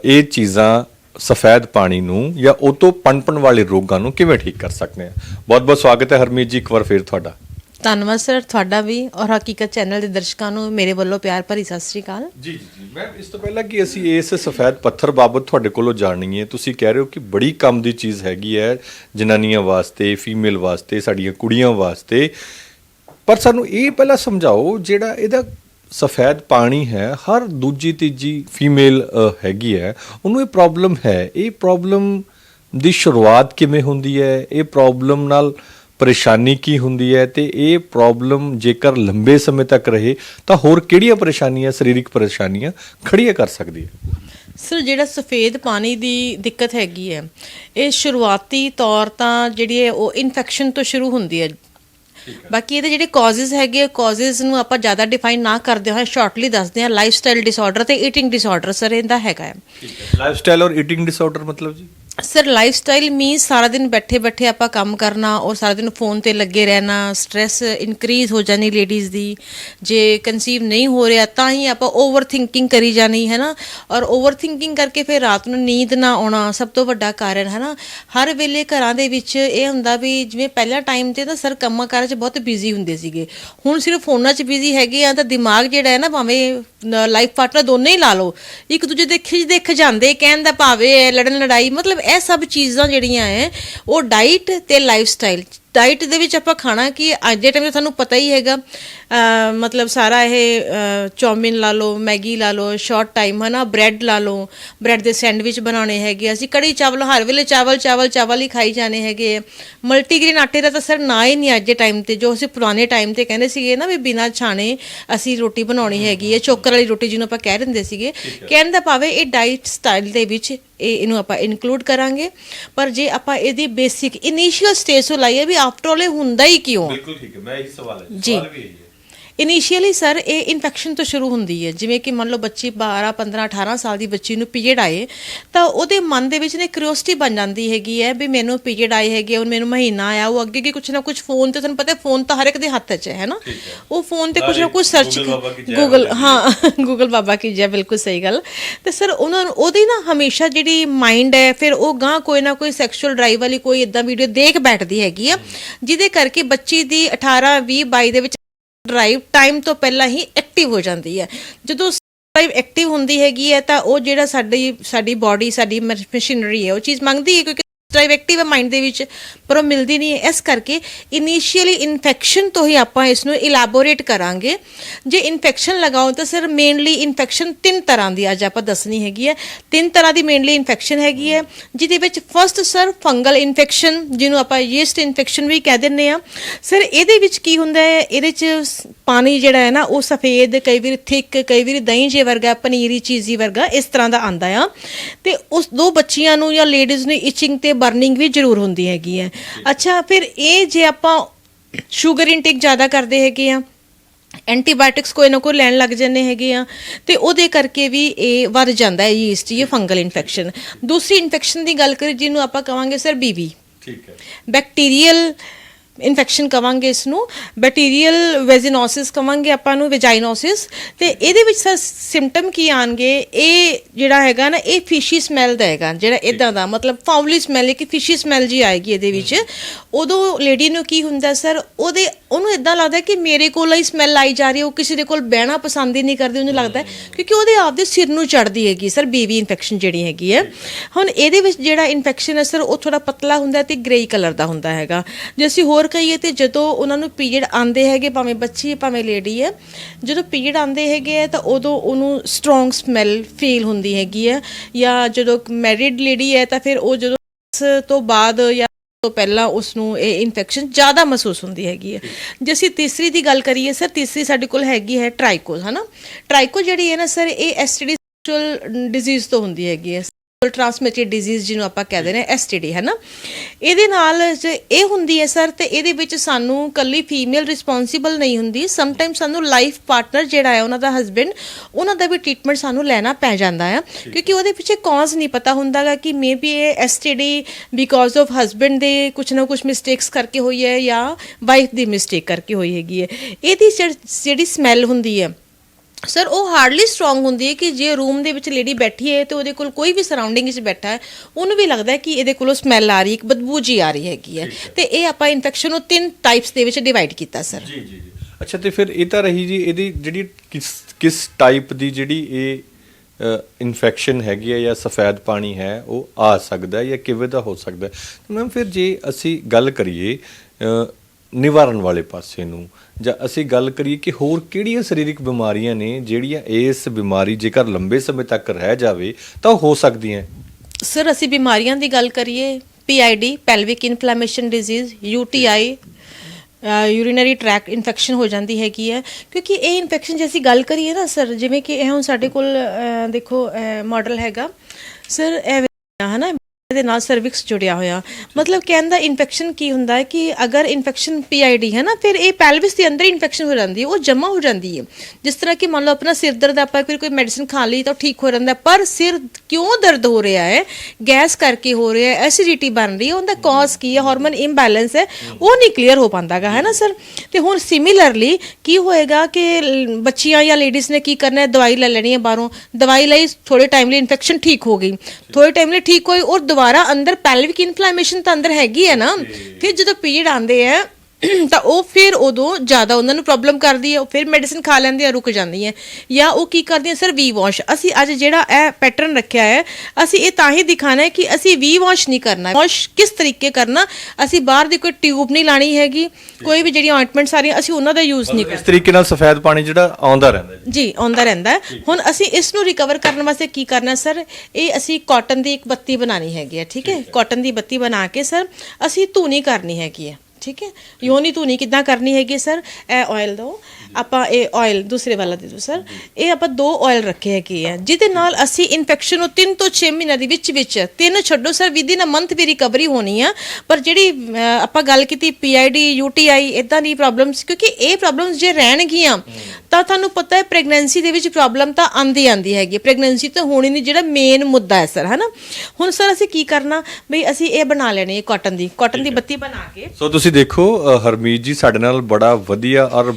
ਇਹ ਚੀਜ਼ਾਂ ਸਫੈਦ ਪਾਣੀ ਨੂੰ ਜਾਂ ਉਹ ਤੋਂ ਪਣਪਣ ਵਾਲੇ ਰੋਗਾਂ ਨੂੰ ਕਿਵੇਂ ਠੀਕ ਕਰ ਸਕਦੇ ਹਾਂ। ਬਹੁਤ-ਬਹੁਤ ਸਵਾਗਤ ਹੈ ਹਰਮੀਤ ਜੀ, ਇੱਕ ਵਾਰ ਫੇਰ ਤੁਹਾਡਾ। ਧੰਨਵਾਦ ਸਰ ਤੁਹਾਡਾ ਵੀ ਔਰ ਹਕੀਕਤ ਚੈਨਲ ਦੇ ਦਰਸ਼ਕਾਂ ਨੂੰ ਮੇਰੇ ਵੱਲੋਂ ਪਿਆਰ ਭਰੀ ਸਤਿ ਸ੍ਰੀ ਅਕਾਲ। ਜੀ ਜੀ ਮੈਂ ਇਸ ਤੋਂ ਪਹਿਲਾਂ ਕਿ ਅਸੀਂ ਇਸ ਸਫੈਦ ਪੱਥਰ ਬਾਬਤ ਤੁਹਾਡੇ ਕੋਲੋਂ ਜਾਣਨੀ ਹੈ। ਤੁਸੀਂ ਕਹਿ ਰਹੇ ਹੋ ਕਿ ਬੜੀ ਕੰਮ ਦੀ ਚੀਜ਼ ਹੈਗੀ ਹੈ ਜਨਾਨੀਆਂ ਵਾਸਤੇ ਫੀਮੇਲ ਵਾਸਤੇ, ਸਾਡੀਆਂ ਕੁੜੀਆਂ ਵਾਸਤੇ। ਪਰ ਸਾਨੂੰ ਇਹ ਪਹਿਲਾਂ ਸਮਝਾਓ ਜਿਹੜਾ ਇਹਦਾ ਸਫੈਦ ਪਾਣੀ ਹੈ, ਹਰ ਦੂਜੀ ਤੀਜੀ ਫੀਮੇਲ ਹੈਗੀ ਹੈ, ਉਹਨੂੰ ਇਹ ਪ੍ਰੋਬਲਮ ਹੈ। ਇਹ ਪ੍ਰੋਬਲਮ ਦੀ ਸ਼ੁਰੂਆਤ ਕਿਵੇਂ ਹੁੰਦੀ ਹੈ? ਇਹ ਪ੍ਰੋਬਲਮ ਨਾਲ ਪਰੇਸ਼ਾਨੀ ਕੀ ਹੁੰਦੀ ਹੈ ਤੇ ਇਹ ਪ੍ਰੋਬਲਮ ਜੇਕਰ ਲੰਬੇ ਸਮੇਂ ਤੱਕ ਰਹੇ ਤਾਂ ਹੋਰ ਕਿਹੜੀਆਂ ਪਰੇਸ਼ਾਨੀਆਂ ਸਰੀਰਕ ਪਰੇਸ਼ਾਨੀਆਂ ਖੜੀਆਂ ਕਰ ਸਕਦੀ ਹੈ? ਸਰ ਜਿਹੜਾ ਸਫੇਦ ਪਾਣੀ ਦੀ ਦਿੱਕਤ ਹੈਗੀ ਹੈ ਇਹ ਸ਼ੁਰੂਆਤੀ ਤੌਰ ਤਾਂ ਜਿਹੜੀ ਹੈ ਉਹ ਇਨਫੈਕਸ਼ਨ ਤੋਂ ਸ਼ੁਰੂ ਹੁੰਦੀ ਹੈ। ਬਾਕੀ ਇਹਦੇ ਜਿਹੜੇ ਕਾਜ਼ਸ ਹੈਗੇ ਕਾਜ਼ਸ ਨੂੰ ਆਪਾਂ ਜ਼ਿਆਦਾ ਡਿਫਾਈਨ ਨਾ ਕਰਦੇ ਹੋਏ ਸ਼ਾਰਟਲੀ ਦੱਸਦੇ ਹਾਂ ਲਾਈਫਸਟਾਈਲ ਡਿਸਆਰਡਰ ਤੇ ਈਟਿੰਗ ਡਿਸਆਰਡਰ ਸਰ ਇਹਦਾ ਹੈਗਾ ਹੈ। ਲਾਈਫਸਟਾਈਲ ਔਰ ਈਟਿੰਗ ਡਿਸਆਰਡਰ ਮਤਲਬ ਜੀ? ਸਰ ਲਾਈਫ ਸਟਾਈਲ ਮੀਨਸ ਸਾਰਾ ਦਿਨ ਬੈਠੇ ਬੈਠੇ ਆਪਾਂ ਕੰਮ ਕਰਨਾ, ਔਰ ਸਾਰਾ ਦਿਨ ਫੋਨ ਤੇ ਲੱਗੇ ਰਹਿਣਾ ਸਟ्रेस ਇਨਕਰੀਜ਼ ਹੋ ਜਾਣੀ ਲੇਡੀਜ਼ ਦੀ। ਜੇ ਕਨਸੀਵ ਨਹੀਂ ਹੋ ਰਿਹਾ, ਤਾਂ ਹੀ ਆਪਾਂ ਓਵਰ ਥਿੰਕਿੰਗ ਕਰੀ ਜਾਣੀ, ਹੈ ਨਾ? ਔਰ ਓਵਰ ਥਿੰਕਿੰਗ ਕਰਕੇ ਫਿਰ ਰਾਤ ਨੂੰ ਨੀਂਦ ਨਾ ਆਉਣਾ ਸਭ ਤੋਂ ਵੱਡਾ ਕਾਰਨ, ਹੈ ਨਾ? ਹਰ ਵੇਲੇ ਘਰਾਂ ਦੇ ਵਿੱਚ ਇਹ ਹੁੰਦਾ ਵੀ ਜਿਵੇਂ ਪਹਿਲਾ ਟਾਈਮ ਤੇ ਨਾ ਸਰ ਕੰਮਾਂ ਕਾਰਾਂ 'ਚ ਬਹੁਤ ਬਿਜ਼ੀ ਹੁੰਦੇ ਸੀਗੇ। ਹੁਣ ਸਿਰਫ ਫੋਨਾਂ 'ਚ ਬਿਜ਼ੀ ਹੈਗੇ ਆ ਤਾਂ ਦਿਮਾਗ ਜਿਹੜਾ ਹੈ ਨਾ ਭਾਵੇਂ ਲਾਈਫ ਪਾਰਟਨਰ ਦੋਨੇ ਹੀ ਲਾ ਲਓ। ਇੱਕ ਦੂਜੇ ਦੇ ਖਿੱਚ ਦੇਖ ਜਾਂਦੇ ਕਹਿਣ ਦਾ ਭਾਵੇਂ ਲੜਨ ਲੜਾਈ ਮਤਲਬ ਇਹ ਸਭ ਚੀਜ਼ਾਂ ਜਿਹੜੀਆਂ ਹੈ ਉਹ ਡਾਈਟ ਤੇ ਲਾਈਫ ਸਟਾਈਲ ਡਾਈਟ ਦੇ ਵਿੱਚ ਆਪਾਂ ਖਾਣਾ ਕੀ ਅੱਜ ਦੇ ਟਾਈਮ ਤੇ ਤੁਹਾਨੂੰ ਪਤਾ ਹੀ ਹੈਗਾ ਅਹ ਮਤਲਬ ਸਾਰਾ ਇਹ ਚੌਮਿਨ ਲਾ ਲਓ ਮੈਗੀ ਲਾ ਲਓ ਸ਼ਾਰਟ ਟਾਈਮ ਹਨਾ ਬ੍ਰੈਡ ਲਾ ਲਓ ਬ੍ਰੈਡ ਦੇ ਸੈਂਡਵਿਚ ਬਣਾਉਣੇ ਹੈਗੇ ਅਸੀਂ ਕੜੀ ਚਾਵਲ ਹਰ ਵੇਲੇ ਚਾਵਲ ਚਾਵਲ ਚਾਵਲ ਹੀ ਖਾਈ ਜਾਣੇ ਹੈਗੇ ਆ। ਮਲਟੀਗ੍ਰੇਨ ਆਟੇ ਦਾ ਤਾਂ ਸਰ ਨਾ ਹੀ ਨਹੀਂ ਅੱਜ ਦੇ ਟਾਈਮ ਤੇ ਜੋ ਅਸੀਂ ਪੁਰਾਣੇ ਟਾਈਮ ਤੇ ਕਹਿੰਦੇ ਸੀਗੇ ਨਾ ਵੀ ਬਿਨਾਂ ਛਾਣੇ ਅਸੀਂ ਰੋਟੀ ਬਣਾਉਣੀ ਹੈਗੀ ਹੈ ਚੋਕਰ ਵਾਲੀ ਰੋਟੀ ਜਿਹਨੂੰ ਆਪਾਂ ਕਹਿ ਦਿੰਦੇ ਸੀਗੇ ਕਹਿਣ ਦਾ ਭਾਵੇਂ ਇਹ ਡਾਈਟ ਸਟਾਈਲ ਦੇ ਵਿੱਚ ਇਹ ਇਹਨੂੰ ਆਪਾਂ ਇਨਕਲੂਡ ਕਰਾਂਗੇ ਪਰ ਜੇ ਆਪਾਂ ਇਹਦੀ ਬੇਸਿਕ ਇਨੀਸ਼ੀਅਲ ਸਟੇਜ ਤੋਂ ਲਾਈਏ ਵੀ ਆਫਟਰ ਆਲ ਇਹ ਹੁੰਦਾ ਹੀ ਕਿਉਂ? ਬਿਲਕੁਲ ਠੀਕ ਹੈ ਮੈਂ ਇਹੀ ਸਵਾਲ ਹੈ। ਜੀ। ਸਵਾਲ ਵੀ ਇਹੀ ਹੈ। ਇਨੀਸ਼ੀਅਲੀ ਸਰ ਇਹ ਇਨਫੈਕਸ਼ਨ ਤੋਂ ਸ਼ੁਰੂ ਹੁੰਦੀ ਹੈ। ਜਿਵੇਂ ਕਿ ਮੰਨ ਲਓ ਬੱਚੀ 12 15 18 ਸਾਲ ਦੀ ਬੱਚੀ ਨੂੰ ਪੀਰੀਅਡ ਆਏ ਤਾਂ ਉਹਦੇ ਮਨ ਦੇ ਵਿੱਚ ਨੇ ਕਿਉਰਿਓਸਿਟੀ ਬਣ ਜਾਂਦੀ ਹੈਗੀ ਹੈ ਵੀ ਮੈਨੂੰ ਪੀਰੀਅਡ ਆਏ ਹੈਗੇ ਹੁਣ ਮੈਨੂੰ ਮਹੀਨਾ ਆਇਆ ਉਹ ਅੱਗੇ ਕੀ ਕੁਛ ਨਾ ਕੁਛ ਫੋਨ ਤੇ ਤੁਹਾਨੂੰ ਪਤਾ ਫੋਨ ਤਾਂ ਹਰ ਇੱਕ ਦੇ ਹੱਥ 'ਚ ਹੈ ਨਾ? ਉਹ ਫੋਨ ਤੇ ਕੁਛ ਨਾ ਕੁਛ ਸਰਚ ਗੂਗਲ ਹਾਂ ਗੂਗਲ ਬਾਬਾ ਕੀ ਜੈ ਬਿਲਕੁਲ ਸਹੀ ਗੱਲ। ਤੇ ਸਰ ਉਹਨਾਂ ਨੂੰ ਉਹਦੀ ਨਾ ਹਮੇਸ਼ਾ ਜਿਹੜੀ ਮਾਈਂਡ ਹੈ ਫਿਰ ਉਹ ਗਾਂ ਕੋਈ ਨਾ ਕੋਈ ਸੈਕਸ਼ੂਅਲ ਡਰਾਈਵ ਵਾਲੀ ਕੋਈ ਇਦਾਂ ਵੀਡੀਓ ਦੇਖ ਬੈਠਦੀ ਹੈਗੀ ਆ ਜਿਹਦੇ ਕਰਕੇ ਬੱਚੀ ਦੀ 18 20 22 ਦੇ ਵਿੱਚ ਡਰਾਈਵ ਟਾਈਮ ਤੋਂ ਪਹਿਲਾਂ ਹੀ ਐਕਟਿਵ ਹੋ ਜਾਂਦੀ ਹੈ। ਜਦੋਂ ਡਰਾਈਵ ਐਕਟਿਵ ਹੁੰਦੀ ਹੈਗੀ ਹੈ ਤਾਂ ਉਹ ਜਿਹੜਾ ਸਾਡੀ ਸਾਡੀ ਬਾਡੀ ਸਾਡੀ ਮਸ਼ੀਨਰੀ ਹੈ, ਉਹ ਚੀਜ਼ ਮੰਗਦੀ ਹੈ ਕਿਉਂਕਿ ਡਰਾਈਵ ਮਾਈਂਡ ਦੇ ਵਿੱਚ, ਪਰ ਉਹ ਮਿਲਦੀ ਨਹੀਂ ਹੈ। ਇਸ ਕਰਕੇ ਇਨੀਸ਼ੀਅਲੀ ਇਨਫੈਕਸ਼ਨ ਤੋਂ ਹੀ ਆਪਾਂ ਇਸ ਨੂੰ ਇਲੈਬੋਰੇਟ ਕਰਾਂਗੇ। ਜੇ ਇਨਫੈਕਸ਼ਨ ਲਗਾਓ ਤਾਂ ਸਰ ਮੇਨਲੀ ਇਨਫੈਕਸ਼ਨ ਤਿੰਨ ਤਰ੍ਹਾਂ ਦੀ ਅੱਜ ਆਪਾਂ ਦੱਸਣੀ ਹੈਗੀ ਹੈ। ਤਿੰਨ ਤਰ੍ਹਾਂ ਦੀ ਮੇਨਲੀ ਇਨਫੈਕਸ਼ਨ ਹੈਗੀ ਹੈ, ਜਿਹਦੇ ਵਿੱਚ ਫਸਟ ਸਰ ਫੰਗਲ ਇਨਫੈਕਸ਼ਨ ਜਿਹਨੂੰ ਆਪਾਂ ਯੀਸਟ ਇਨਫੈਕਸ਼ਨ ਵੀ ਕਹਿ ਦਿੰਦੇ ਆ ਸਰ ਇਹਦੇ ਵਿੱਚ ਕੀ ਹੁੰਦਾ ਹੈ? ਇਹਦੇ ਚ ਸ- ਪਾਣੀ ਜਿਹੜਾ ਹੈ ਨਾ, ਉਹ ਸਫੇਦ, ਕਈ ਵਾਰੀ ਥਿੱਕ, ਕਈ ਵਾਰੀ ਦਹੀਂ ਜੇ ਵਰਗਾ, ਪਨੀਰੀ ਚੀਜ਼ੀ ਵਰਗਾ ਇਸ ਤਰ੍ਹਾਂ ਦਾ ਆਂਦਾ ਆ। ਤੇ ਉਸ ਦੋ ਬੱਚੀਆਂ ਨੂੰ ਜਾਂ ਲੇਡੀਜ਼ ਨੂੰ ਇਚਿੰਗ ਤੇ ਬਰਨਿੰਗ ਵੀ ਜ਼ਰੂਰ ਹੁੰਦੀ ਹੈਗੀ ਹੈ। ਅੱਛਾ ਫਿਰ ਇਹ ਜੇ ਆਪਾਂ ਸ਼ੂਗਰ ਇਨਟੇਕ ਜ਼ਿਆਦਾ ਕਰਦੇ ਹੈਗੇ ਆ ਐਂਟੀਬਾਇਓਟਿਕਸ ਕੋਈ ਨਾ ਕੋਈ ਲੈਣ ਲੱਗ ਜੰਨੇ ਹੈਗੇ ਆ ਤੇ ਉਹਦੇ ਕਰਕੇ ਵੀ ਇਹ ਵੱਧ ਜਾਂਦਾ ਹੈ ਯੀਸਟ ਇਹ ਫੰਗਲ ਇਨਫੈਕਸ਼ਨ ਦੂਸਰੀ ਇਨਫੈਕਸ਼ਨ ਦੀ ਗੱਲ ਕਰੀ ਜਿਹਨੂੰ ਆਪਾਂ ਕਵਾਂਗੇ ਸਰ ਬੀਬੀ ਠੀਕ ਹੈ। ਬੈਕਟੀਰੀਅਲ ਇਨਫੈਕਸ਼ਨ ਕਵਾਂਗੇ ਇਸ ਨੂੰ ਬੈਕਟੀਰੀਅਲ ਵੈਜੀਨੋਸਿਸ ਕਵਾਂਗੇ ਆਪਾਂ ਨੂੰ ਵੈਜਾਈਨੋਸਿਸ ਤੇ ਇਹਦੇ ਵਿੱਚ ਸਰ ਸਿੰਪਟਮ ਕੀ ਆਣਗੇ? ਇਹ ਜਿਹੜਾ ਹੈਗਾ ਨਾ ਇਹ ਫਿਸ਼ੀ ਸਮੈਲ ਦਾ ਹੈਗਾ ਜਿਹੜਾ ਇਦਾਂ ਦਾ ਮਤਲਬ ਫਾਉਲੀ ਸਮੈਲ ਕਿ ਫਿਸ਼ੀ ਸਮੈਲ ਜੀ ਆਏਗੀ ਇਹਦੇ ਵਿੱਚ। ਉਦੋਂ ਲੇਡੀ ਨੂੰ ਕੀ ਹੁੰਦਾ ਸਰ ਉਹਦੇ ਉਹਨੂੰ ਇਦਾਂ ਲੱਗਦਾ ਕਿ ਮੇਰੇ ਕੋਲ ਹੀ ਸਮੈਲ ਆਈ ਜਾ ਰਹੀ ਹੈ, ਉਹ ਕਿਸੇ ਦੇ ਕੋਲ ਬਹਿਣਾ ਪਸੰਦ ਹੀ ਨਹੀਂ ਕਰਦੀ, ਉਹਨੂੰ ਲੱਗਦਾ ਕਿਉਂਕਿ ਉਹਦੇ ਆਪਦੇ ਸਿਰ ਨੂੰ ਚੜਦੀ ਹੈਗੀ ਸਰ ਬੀਵੀ ਇਨਫੈਕਸ਼ਨ ਜਿਹੜੀ ਹੈਗੀ ਹੈ। ਹੁਣ ਇਹਦੇ ਵਿੱਚ ਜਿਹੜਾ ਇਨਫੈਕਸ਼ਨ ਹੈ, ਸਰ, ਉਹ ਥੋੜਾ ਪਤਲਾ ਹੁੰਦਾ ਤੇ ਗ੍ਰੇ ਕਲਰ ਦਾ ਹੁੰਦਾ ਹੈਗਾ। ਜੇ ਅਸੀਂ ਹੋਰ ਕਹੀਏ ਤੇ ਜਦੋਂ ਉਹਨਾਂ ਨੂੰ ਪੀਰੀਅਡ ਆਉਂਦੇ ਹੈਗੇ, ਭਾਵੇਂ ਬੱਚੀ ਹੈ, ਭਾਵੇਂ ਲੇਡੀ ਹੈ, ਜਦੋਂ ਪੀਰੀਅਡ ਆਉਂਦੇ ਹੈਗੇ ਆ ਤਾਂ ਉਦੋਂ ਉਹਨੂੰ ਸਟਰੋਂਗ ਸਮੈਲ ਫੀਲ ਹੁੰਦੀ ਹੈਗੀ ਹੈ। ਜਾਂ ਜਦੋਂ ਮੈਰਿਡ ਲੇਡੀ ਹੈ, ਤਾਂ ਫਿਰ ਉਹ ਜਦੋਂ ਤੋਂ ਬਾਅਦ ਜਾਂ ਤੋਂ ਪਹਿਲਾਂ ਉਸ ਨੂੰ ਇਹ ਇਨਫੈਕਸ਼ਨ ਜ਼ਿਆਦਾ ਮਹਿਸੂਸ ਹੁੰਦੀ ਹੈਗੀ ਹੈ। ਜੇ ਅਸੀਂ ਤੀਸਰੀ ਦੀ ਗੱਲ ਕਰੀਏ, ਸਰ, ਤੀਸਰੀ ਸਾਡੇ ਕੋਲ ਹੈਗੀ ਹੈ ਟ੍ਰਾਈਕੋ ਹਨਾ? ਟ੍ਰਾਈਕੋ ਜਿਹੜੀ ਹੈ ਨਾ, ਸਰ, ਇਹ ਐਸਟੀਡੀ ਸੈਕਸ਼ੂਅਲ ਡਿਜ਼ੀਜ਼ ਤੋਂ ਹੁੰਦੀ ਹੈਗੀ ਹੈ। ਟ੍ਰਾਂਸਮਿਟਡ ਡਿਜ਼ੀਜ਼ ਜਿਹਨੂੰ ਆਪਾਂ ਕਹਿੰਦੇ ਨੇ ਐਸਟੀਡੀ ਹੈ ਨਾ ਇਹਦੇ ਨਾਲ ਜੇ ਇਹ ਹੁੰਦੀ ਹੈ ਸਰ ਤੇ ਇਹਦੇ ਵਿੱਚ ਸਾਨੂੰ ਕੱਲੀ ਫੀਮੇਲ ਰਿਸਪੌਂਸਿਬਲ ਨਹੀਂ ਹੁੰਦੀ। ਸਮ ਟਾਈਮ ਸਾਨੂੰ ਲਾਈਫ ਪਾਰਟਨਰ ਜਿਹੜਾ ਹੈ ਉਹਨਾਂ ਦਾ ਹਸਬੈਂਡ ਉਹਨਾਂ ਦਾ ਵੀ ਟ੍ਰੀਟਮੈਂਟ ਸਾਨੂੰ ਲੈਣਾ ਪੈ ਜਾਂਦਾ ਹੈ। ਕਿਉਂਕਿ ਉਹਦੇ ਪਿੱਛੇ ਕਾਜ਼ ਨਹੀਂ ਪਤਾ ਹੁੰਦਾਗਾ ਕਿ ਮੇਬੀ ਇਹ ਐਸਟੀਡੀ ਬਿਕੋਜ਼ ਆਫ ਹਸਬੈਂਡ ਦੇ ਕੁਝ ਨਾ ਕੁਝ ਮਿਸਟੇਕਸ ਕਰਕੇ ਹੋਈ ਹੈ ਜਾਂ ਵਾਈਫ ਦੀ ਮਿਸਟੇਕ ਕਰਕੇ ਹੋਈ ਹੈਗੀ ਹੈ। ਇਹਦੀ ਜਿਹੜੀ- ਜਿਹੜੀ ਸਮੈਲ ਹੁੰਦੀ ਹੈ ਸਰ ਉਹ ਹਾਰਡਲੀ ਸਟਰੋਂਗ ਹੁੰਦੀ ਹੈ ਕਿ ਜੇ ਰੂਮ ਦੇ ਵਿੱਚ ਲੇਡੀ ਬੈਠੀ ਹੈ ਤੇ ਉਹਦੇ ਕੋਲ ਕੋਈ ਵੀ ਸਰਾਊਂਡਿੰਗ ਵਿੱਚ ਬੈਠਾ ਹੈ ਉਹਨੂੰ ਵੀ ਲੱਗਦਾ ਹੈ ਕਿ ਇਹਦੇ ਕੋਲੋਂ ਸਮੈਲ ਆ ਰਹੀ ਹੈ ਇੱਕ ਬਦਬੂ ਜੀ ਆ ਰਹੀ ਹੈਗੀ ਹੈ। ਤੇ ਇਹ ਆਪਾਂ ਇਨਫੈਕਸ਼ਨ ਨੂੰ ਤਿੰਨ ਟਾਈਪਸ ਦੇ ਵਿੱਚ ਡਿਵਾਈਡ ਕੀਤਾ ਸਰ ਜੀ ਜੀ ਜੀ। ਅੱਛਾ ਤੇ ਫਿਰ ਇਹ ਤਾਂ ਰਹੀ ਜੀ ਇਹਦੀ ਜਿਹੜੀ ਕਿਸ ਕਿਸ ਟਾਈਪ ਦੀ ਜਿਹੜੀ ਇਹ ਇਨਫੈਕਸ਼ਨ ਹੈਗੀ ਹੈ ਜਾਂ ਸਫੈਦ ਪਾਣੀ ਹੈ ਉਹ ਆ ਸਕਦਾ ਹੈ ਜਾਂ ਕਿਵੇਂ ਦਾ ਹੋ ਸਕਦਾ ਹੈ? ਮੈਮ ਫਿਰ ਜੇ ਅਸੀਂ ਗੱਲ ਕਰੀਏ ਨਿਵਾਰਨ ਵਾਲੇ ਪਾਸੇ ਨੂੰ। ਜਾਂ ਅਸੀਂ ਗੱਲ ਕਰੀਏ ਕਿ ਹੋਰ ਕਿਹੜੀਆਂ ਸਰੀਰਕ ਬਿਮਾਰੀਆਂ ਨੇ ਜਿਹੜੀਆਂ ਇਸ ਬਿਮਾਰੀ ਜੇਕਰ ਲੰਬੇ ਸਮੇਂ ਤੱਕ ਰਹਿ ਜਾਵੇ ਤਾਂ ਉਹ ਹੋ ਸਕਦੀਆਂ ਸਰ ਅਸੀਂ ਬਿਮਾਰੀਆਂ ਦੀ ਗੱਲ ਕਰੀਏ PID pelvic inflammation disease UTI urinary tract infection ਹੋ ਜਾਂਦੀ ਹੈਗੀ ਹੈ। ਕਿਉਂਕਿ ਇਹ ਇਨਫੈਕਸ਼ਨ ਜੇ ਅਸੀਂ ਗੱਲ ਕਰੀਏ ਨਾ ਸਰ ਜਿਵੇਂ ਕਿ ਇਹ ਹੁਣ ਸਾਡੇ ਕੋਲ ਦੇਖੋ ਮਾਡਲ ਹੈਗਾ। ਸਰ ਇਹ ਹੈ ਨਾ ਦੇ ਨਾਲ ਸਰਵਿਕਸ ਜੁੜਿਆ ਹੋਇਆ। ਮਤਲਬ ਕਹਿਣ ਦਾ ਇਨਫੈਕਸ਼ਨ ਕੀ ਹੁੰਦਾ ਹੈ ਕਿ ਅਗਰ ਇਨਫੈਕਸ਼ਨ ਪੀਆਈਡੀ ਹੈ ਨਾ, ਫਿਰ ਇਹ ਪੈਲਵਿਸ ਦੇ ਅੰਦਰ ਇਨਫੈਕਸ਼ਨ ਹੋ ਜਾਂਦੀ ਹੈ, ਉਹ ਜਮਾ ਹੋ ਜਾਂਦੀ ਹੈ। ਜਿਸ ਤਰ੍ਹਾਂ ਕਿ ਮੰਨ ਲਓ ਆਪਣਾ ਸਿਰ ਦਰਦ, ਆਪਾਂ ਫਿਰ ਕੋਈ ਮੈਡੀਸਿਨ ਖਾ ਲਈ ਤਾਂ ਉਹ ਠੀਕ ਹੋ ਜਾਂਦਾ ਪਰ ਸਿਰ ਕਿਉਂ ਦਰਦ ਹੋ ਰਿਹਾ ਹੈ? ਗੈਸ ਕਰਕੇ ਹੋ ਰਿਹਾ ਹੈ ਐਸਿਡਿਟੀ ਬਣ ਰਹੀ ਹੈ, ਉਹਦਾ ਕਾਜ਼ ਕੀ ਹੈ? ਹਾਰਮੋਨ ਇੰਬੈਲੈਂਸ ਹੈ, ਉਹ ਨਹੀਂ ਕਲੀਅਰ ਹੋ ਪਾਉਂਦਾਗਾ ਹੈ ਨਾ ਸਰ ਤੇ ਹੁਣ ਸਿਮਿਲਰਲੀ ਕੀ ਹੋਏਗਾ ਕਿ ਬੱਚੀਆਂ ਜਾਂ ਲੇਡੀਜ਼ ਨੇ ਕੀ ਕਰਨਾ ਹੈ? ਦਵਾਈ ਲੈ ਲੈਣੀ ਹੈ ਬਾਹਰੋਂ। ਦਵਾਈ ਲਈ ਥੋੜੇ ਟਾਈਮ ਲਈ ਇਨਫੈਕਸ਼ਨ ਠੀਕ ਹੋ ਗਈ। ਥੋੜੇ ਟਾਈਮ ਲਈ ਠੀਕ ਹੋਈ, ਔਰ ਦੁਬਾਰਾ ਅੰਦਰ ਪੈਲਵਿਕ ਇਨਫਲੇਮੇਸ਼ਨ ਤਾਂ ਅੰਦਰ ਹੈਗੀ ਹੈ ਨਾ ਫਿਰ ਜਦੋਂ ਪੀਰੀਅਡ ਆਉਂਦੇ ਆ ਤਾਂ ਉਹ ਫਿਰ ਉਦੋਂ ਜ਼ਿਆਦਾ ਉਹਨਾਂ ਨੂੰ ਪ੍ਰੋਬਲਮ ਕਰਦੀ ਹੈ ਉਹ ਫਿਰ ਮੈਡੀਸਿਨ ਖਾ ਲੈਂਦੇ ਆ ਰੁਕ ਜਾਂਦੀ ਹੈ। ਜਾਂ ਉਹ ਕੀ ਕਰਦੀਆਂ ਸਰ? ਵੀ ਵਾਸ਼ ਅਸੀਂ ਅੱਜ ਜਿਹੜਾ ਇਹ ਪੈਟਰਨ ਰੱਖਿਆ ਹੈ ਅਸੀਂ ਇਹ ਤਾਂ ਹੀ ਦਿਖਾਣਾ ਹੈ ਕਿ ਅਸੀਂ ਵੀ ਵਾਸ਼ ਨਹੀਂ ਕਰਨਾ। ਵਾਸ਼ ਕਿਸ ਤਰੀਕੇ ਕਰਨਾ? ਅਸੀਂ ਬਾਹਰ ਦੀ ਕੋਈ ਟਿਊਬ ਨਹੀਂ ਲਾਣੀ ਹੈਗੀ ਕੋਈ ਵੀ ਜਿਹੜੀਆਂ ਆਇੰਟਮੈਂਟਸ ਆ ਰਹੀਆਂ ਅਸੀਂ ਉਹਨਾਂ ਦਾ ਯੂਜ਼ ਨਹੀਂ ਇਸ ਤਰੀਕੇ ਨਾਲ ਸਫੈਦ ਪਾਣੀ ਜਿਹੜਾ ਆਉਂਦਾ ਰਹਿੰਦਾ ਜੀ ਆਉਂਦਾ ਰਹਿੰਦਾ ਹੈ। ਹੁਣ ਅਸੀਂ ਇਸ ਨੂੰ ਰਿਕਵਰ ਕਰਨ ਵਾਸਤੇ ਕੀ ਕਰਨਾ ਸਰ? ਇਹ ਅਸੀਂ ਕਾਟਨ ਦੀ ਇੱਕ ਬੱਤੀ ਬਣਾਣੀ ਹੈਗੀ ਹੈ ਠੀਕ ਹੈ? ਕਾਟਨ ਦੀ ਬੱਤੀ ਬਣਾ ਕੇ ਸਰ ਅਸੀਂ ਧੂਣੀ ਕਰਨੀ ਹੈਗੀ ਹੈ। ਠੀਕ ਹੈ? ਯੋਨੀ ਧੂਣੀ ਕਿੱਦਾਂ ਕਰਨੀ ਹੈਗੀ ਸਰ? ਇਹ ਆਇਲ ਦੋ। ਆਪਾਂ ਇਹ ਆਇਲ ਦੂਸਰੇ ਵਾਲਾ ਦੇ ਦਿਓ ਸਰ। ਇਹ ਆਪਾਂ ਦੋ ਆਇਲ ਰੱਖੇ ਹੈਗੇ ਆ। ਜਿਹਦੇ ਨਾਲ ਅਸੀਂ ਇਨਫੈਕਸ਼ਨ ਨੂੰ 3 ਤੋਂ 6 ਮਹੀਨਿਆਂ ਦੇ ਵਿੱਚ ਵਿੱਚ ਤਿੰਨ ਛੱਡੋ sir. Within a month ਵੀ ਰਿਕਵਰੀ ਹੋਣੀ ਆ। ਪਰ ਜਿਹੜੀ ਅਹ, ਆਪਾਂ ਗੱਲ ਕੀਤੀ ਪੀਆਈਡੀ ਯੂਟੀਆਈ ਇਦਾਂ ਦੀ ਪ੍ਰੋਬਲਮਸ ਕਿਉਂਕਿ ਇਹ ਪ੍ਰੋਬਲਮਸ ਜੇ ਰਹਿਣਗੀਆਂ ਤਾਂ ਤੁਹਾਨੂੰ ਪਤਾ ਹੈ ਪ੍ਰੈਗਨੈਂਸੀ ਦੇ ਵਿੱਚ ਪ੍ਰੋਬਲਮ ਤਾਂ ਆਂਦੀ ਆਂਦੀ ਹੈਗੀ ਪ੍ਰੈਗਨੈਂਸੀ ਤਾਂ ਹੋਣੀ ਨਹੀਂ ਜਿਹੜਾ ਮੇਨ ਮੁੱਦਾ ਹੈ ਸਰ ਹੈਨਾ? ਹੁਣ ਸਰ ਅਸੀਂ ਕੀ ਕਰਨਾ? ਬਈ ਅਸੀਂ ਇਹ ਬਣਾ ਲੈਣੀ ਹੈ ਕਾਟਨ ਦੀ। ਕਾਟਨ ਦੀ ਬੱਤੀ ਬਣਾ ਕੇ ਸੋ ਤੁਸੀਂ ਦੇਖੋ ਅ, ਹਰਮੀਤ ਜੀ ਸਾਡੇ ਨਾਲ ਬੜਾ ਵਧੀਆ ਔਰ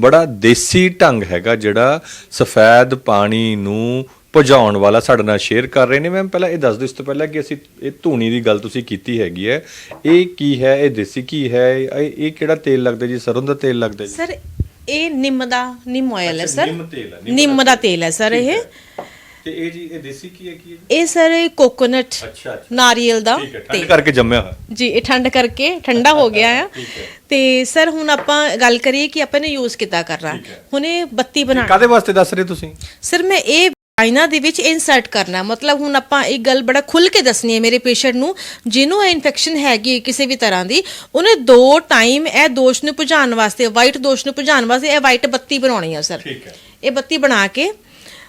ਬੜਾ ਦੇਸੀ ਢੰਗ ਹੈਗਾ ਜਿਹੜਾ ਸਫੈਦ ਪਾਣੀ ਨੂੰ ਭਜਾਉਣ ਵਾਲਾ ਸਾਡੇ ਨਾਲ ਸ਼ੇਅਰ ਕਰ ਰਹੇ ਨੇ। ਮੈਮ ਪਹਿਲਾਂ ਇਹ ਦੱਸ ਦਿਓ ਇਸ ਤੋਂ ਪਹਿਲਾਂ ਕਿ ਅਸੀਂ ਇਹ ਧੂਣੀ ਦੀ ਗੱਲ ਤੁਸੀਂ ਕੀਤੀ ਹੈਗੀ ਹੈ। ਇਹ ਕੀ ਹੈ? ਇਹ ਦੇਸੀ ਕੀ ਹੈ? ਇਹ ਕਿਹੜਾ ਤੇਲ ਲੱਗਦਾ ਜੀ? ਸਰੋਂ ਦਾ ਤੇਲ ਲੱਗਦਾ ਜੀ? ਸਰ ਇਹ ਨਿੰਮ ਦਾ ਨਿੰਮ ਆਇਲ ਹੈ ਸਰ। ਨਿੰਮ ਤੇਲ ਹੈ, ਨਿੰਮ ਦਾ ਤੇਲ। ਹੈ ਸਰ ਇਹ। ਤੇ ਇਹ ਜੀ ਇਹ ਦੇਸੀ ਕੀ ਹੈ ਕੀ ਹੈ ਜੀ? ਇਹ ਸਰ ਕੋਕੋਨਟ ਅੱਛਾ ਅੱਛਾ। ਨਾਰੀਅਲ ਦਾ ਠੀਕ ਹੈ ਠੰਡ ਕਰਕੇ ਜੰਮਿਆ ਹੋਇਆ। ਜੀ ਇਹ ਠੰਡ ਕਰਕੇ ਠੰਡਾ ਹੋ ਗਿਆ ਆ। ਤੇ ਸਰ ਹੁਣ ਆਪਾਂ ਗੱਲ ਕਰੀਏ ਕਿ ਆਪਾਂ ਨੇ ਯੂਜ਼ ਕਿੱਦਾਂ ਕਰਨਾ ਹੁਣ ਇਹ ਬੱਤੀ ਬਣਾ ਕਾਦੇ ਵਾਸਤੇ ਦੱਸ ਰਹੇ ਤੁਸੀਂ? ਸਰ ਮੈਂ ਇਹ ਵਾਈਨਾ ਦੇ ਵਿੱਚ ਇਨਸਰਟ ਕਰਨਾ ਮਤਲਬ ਹੁਣ ਆਪਾਂ ਇੱਕ ਗੱਲ ਬੜਾ ਖੁੱਲ ਕੇ ਦੱਸਣੀ ਹੈ ਮੇਰੇ ਪੇਸ਼ੈਂਟ ਨੂੰ। ਜਿਹਨੂੰ ਇਹ ਇਨਫੈਕਸ਼ਨ ਹੈਗੀ ਹੈ ਕਿਸੇ ਵੀ ਤਰ੍ਹਾਂ ਦੀ ਉਹਨੇ ਦੋ ਟਾਈਮ ਇਹ ਦੋਸ਼ ਨੂੰ ਭਜਾਉਣ ਵਾਸਤੇ ਵਾਈਟ ਦੋਸ਼ ਨੂੰ ਭਜਾਉਣ ਵਾਸਤੇ ਇਹ ਵਾਈਟ ਬੱਤੀ ਬਣਾਉਣੀ ਹੈ ਸਰ। ਠੀਕ ਹੈ। ਇਹ ਬੱਤੀ ਬਣਾ ਕੇ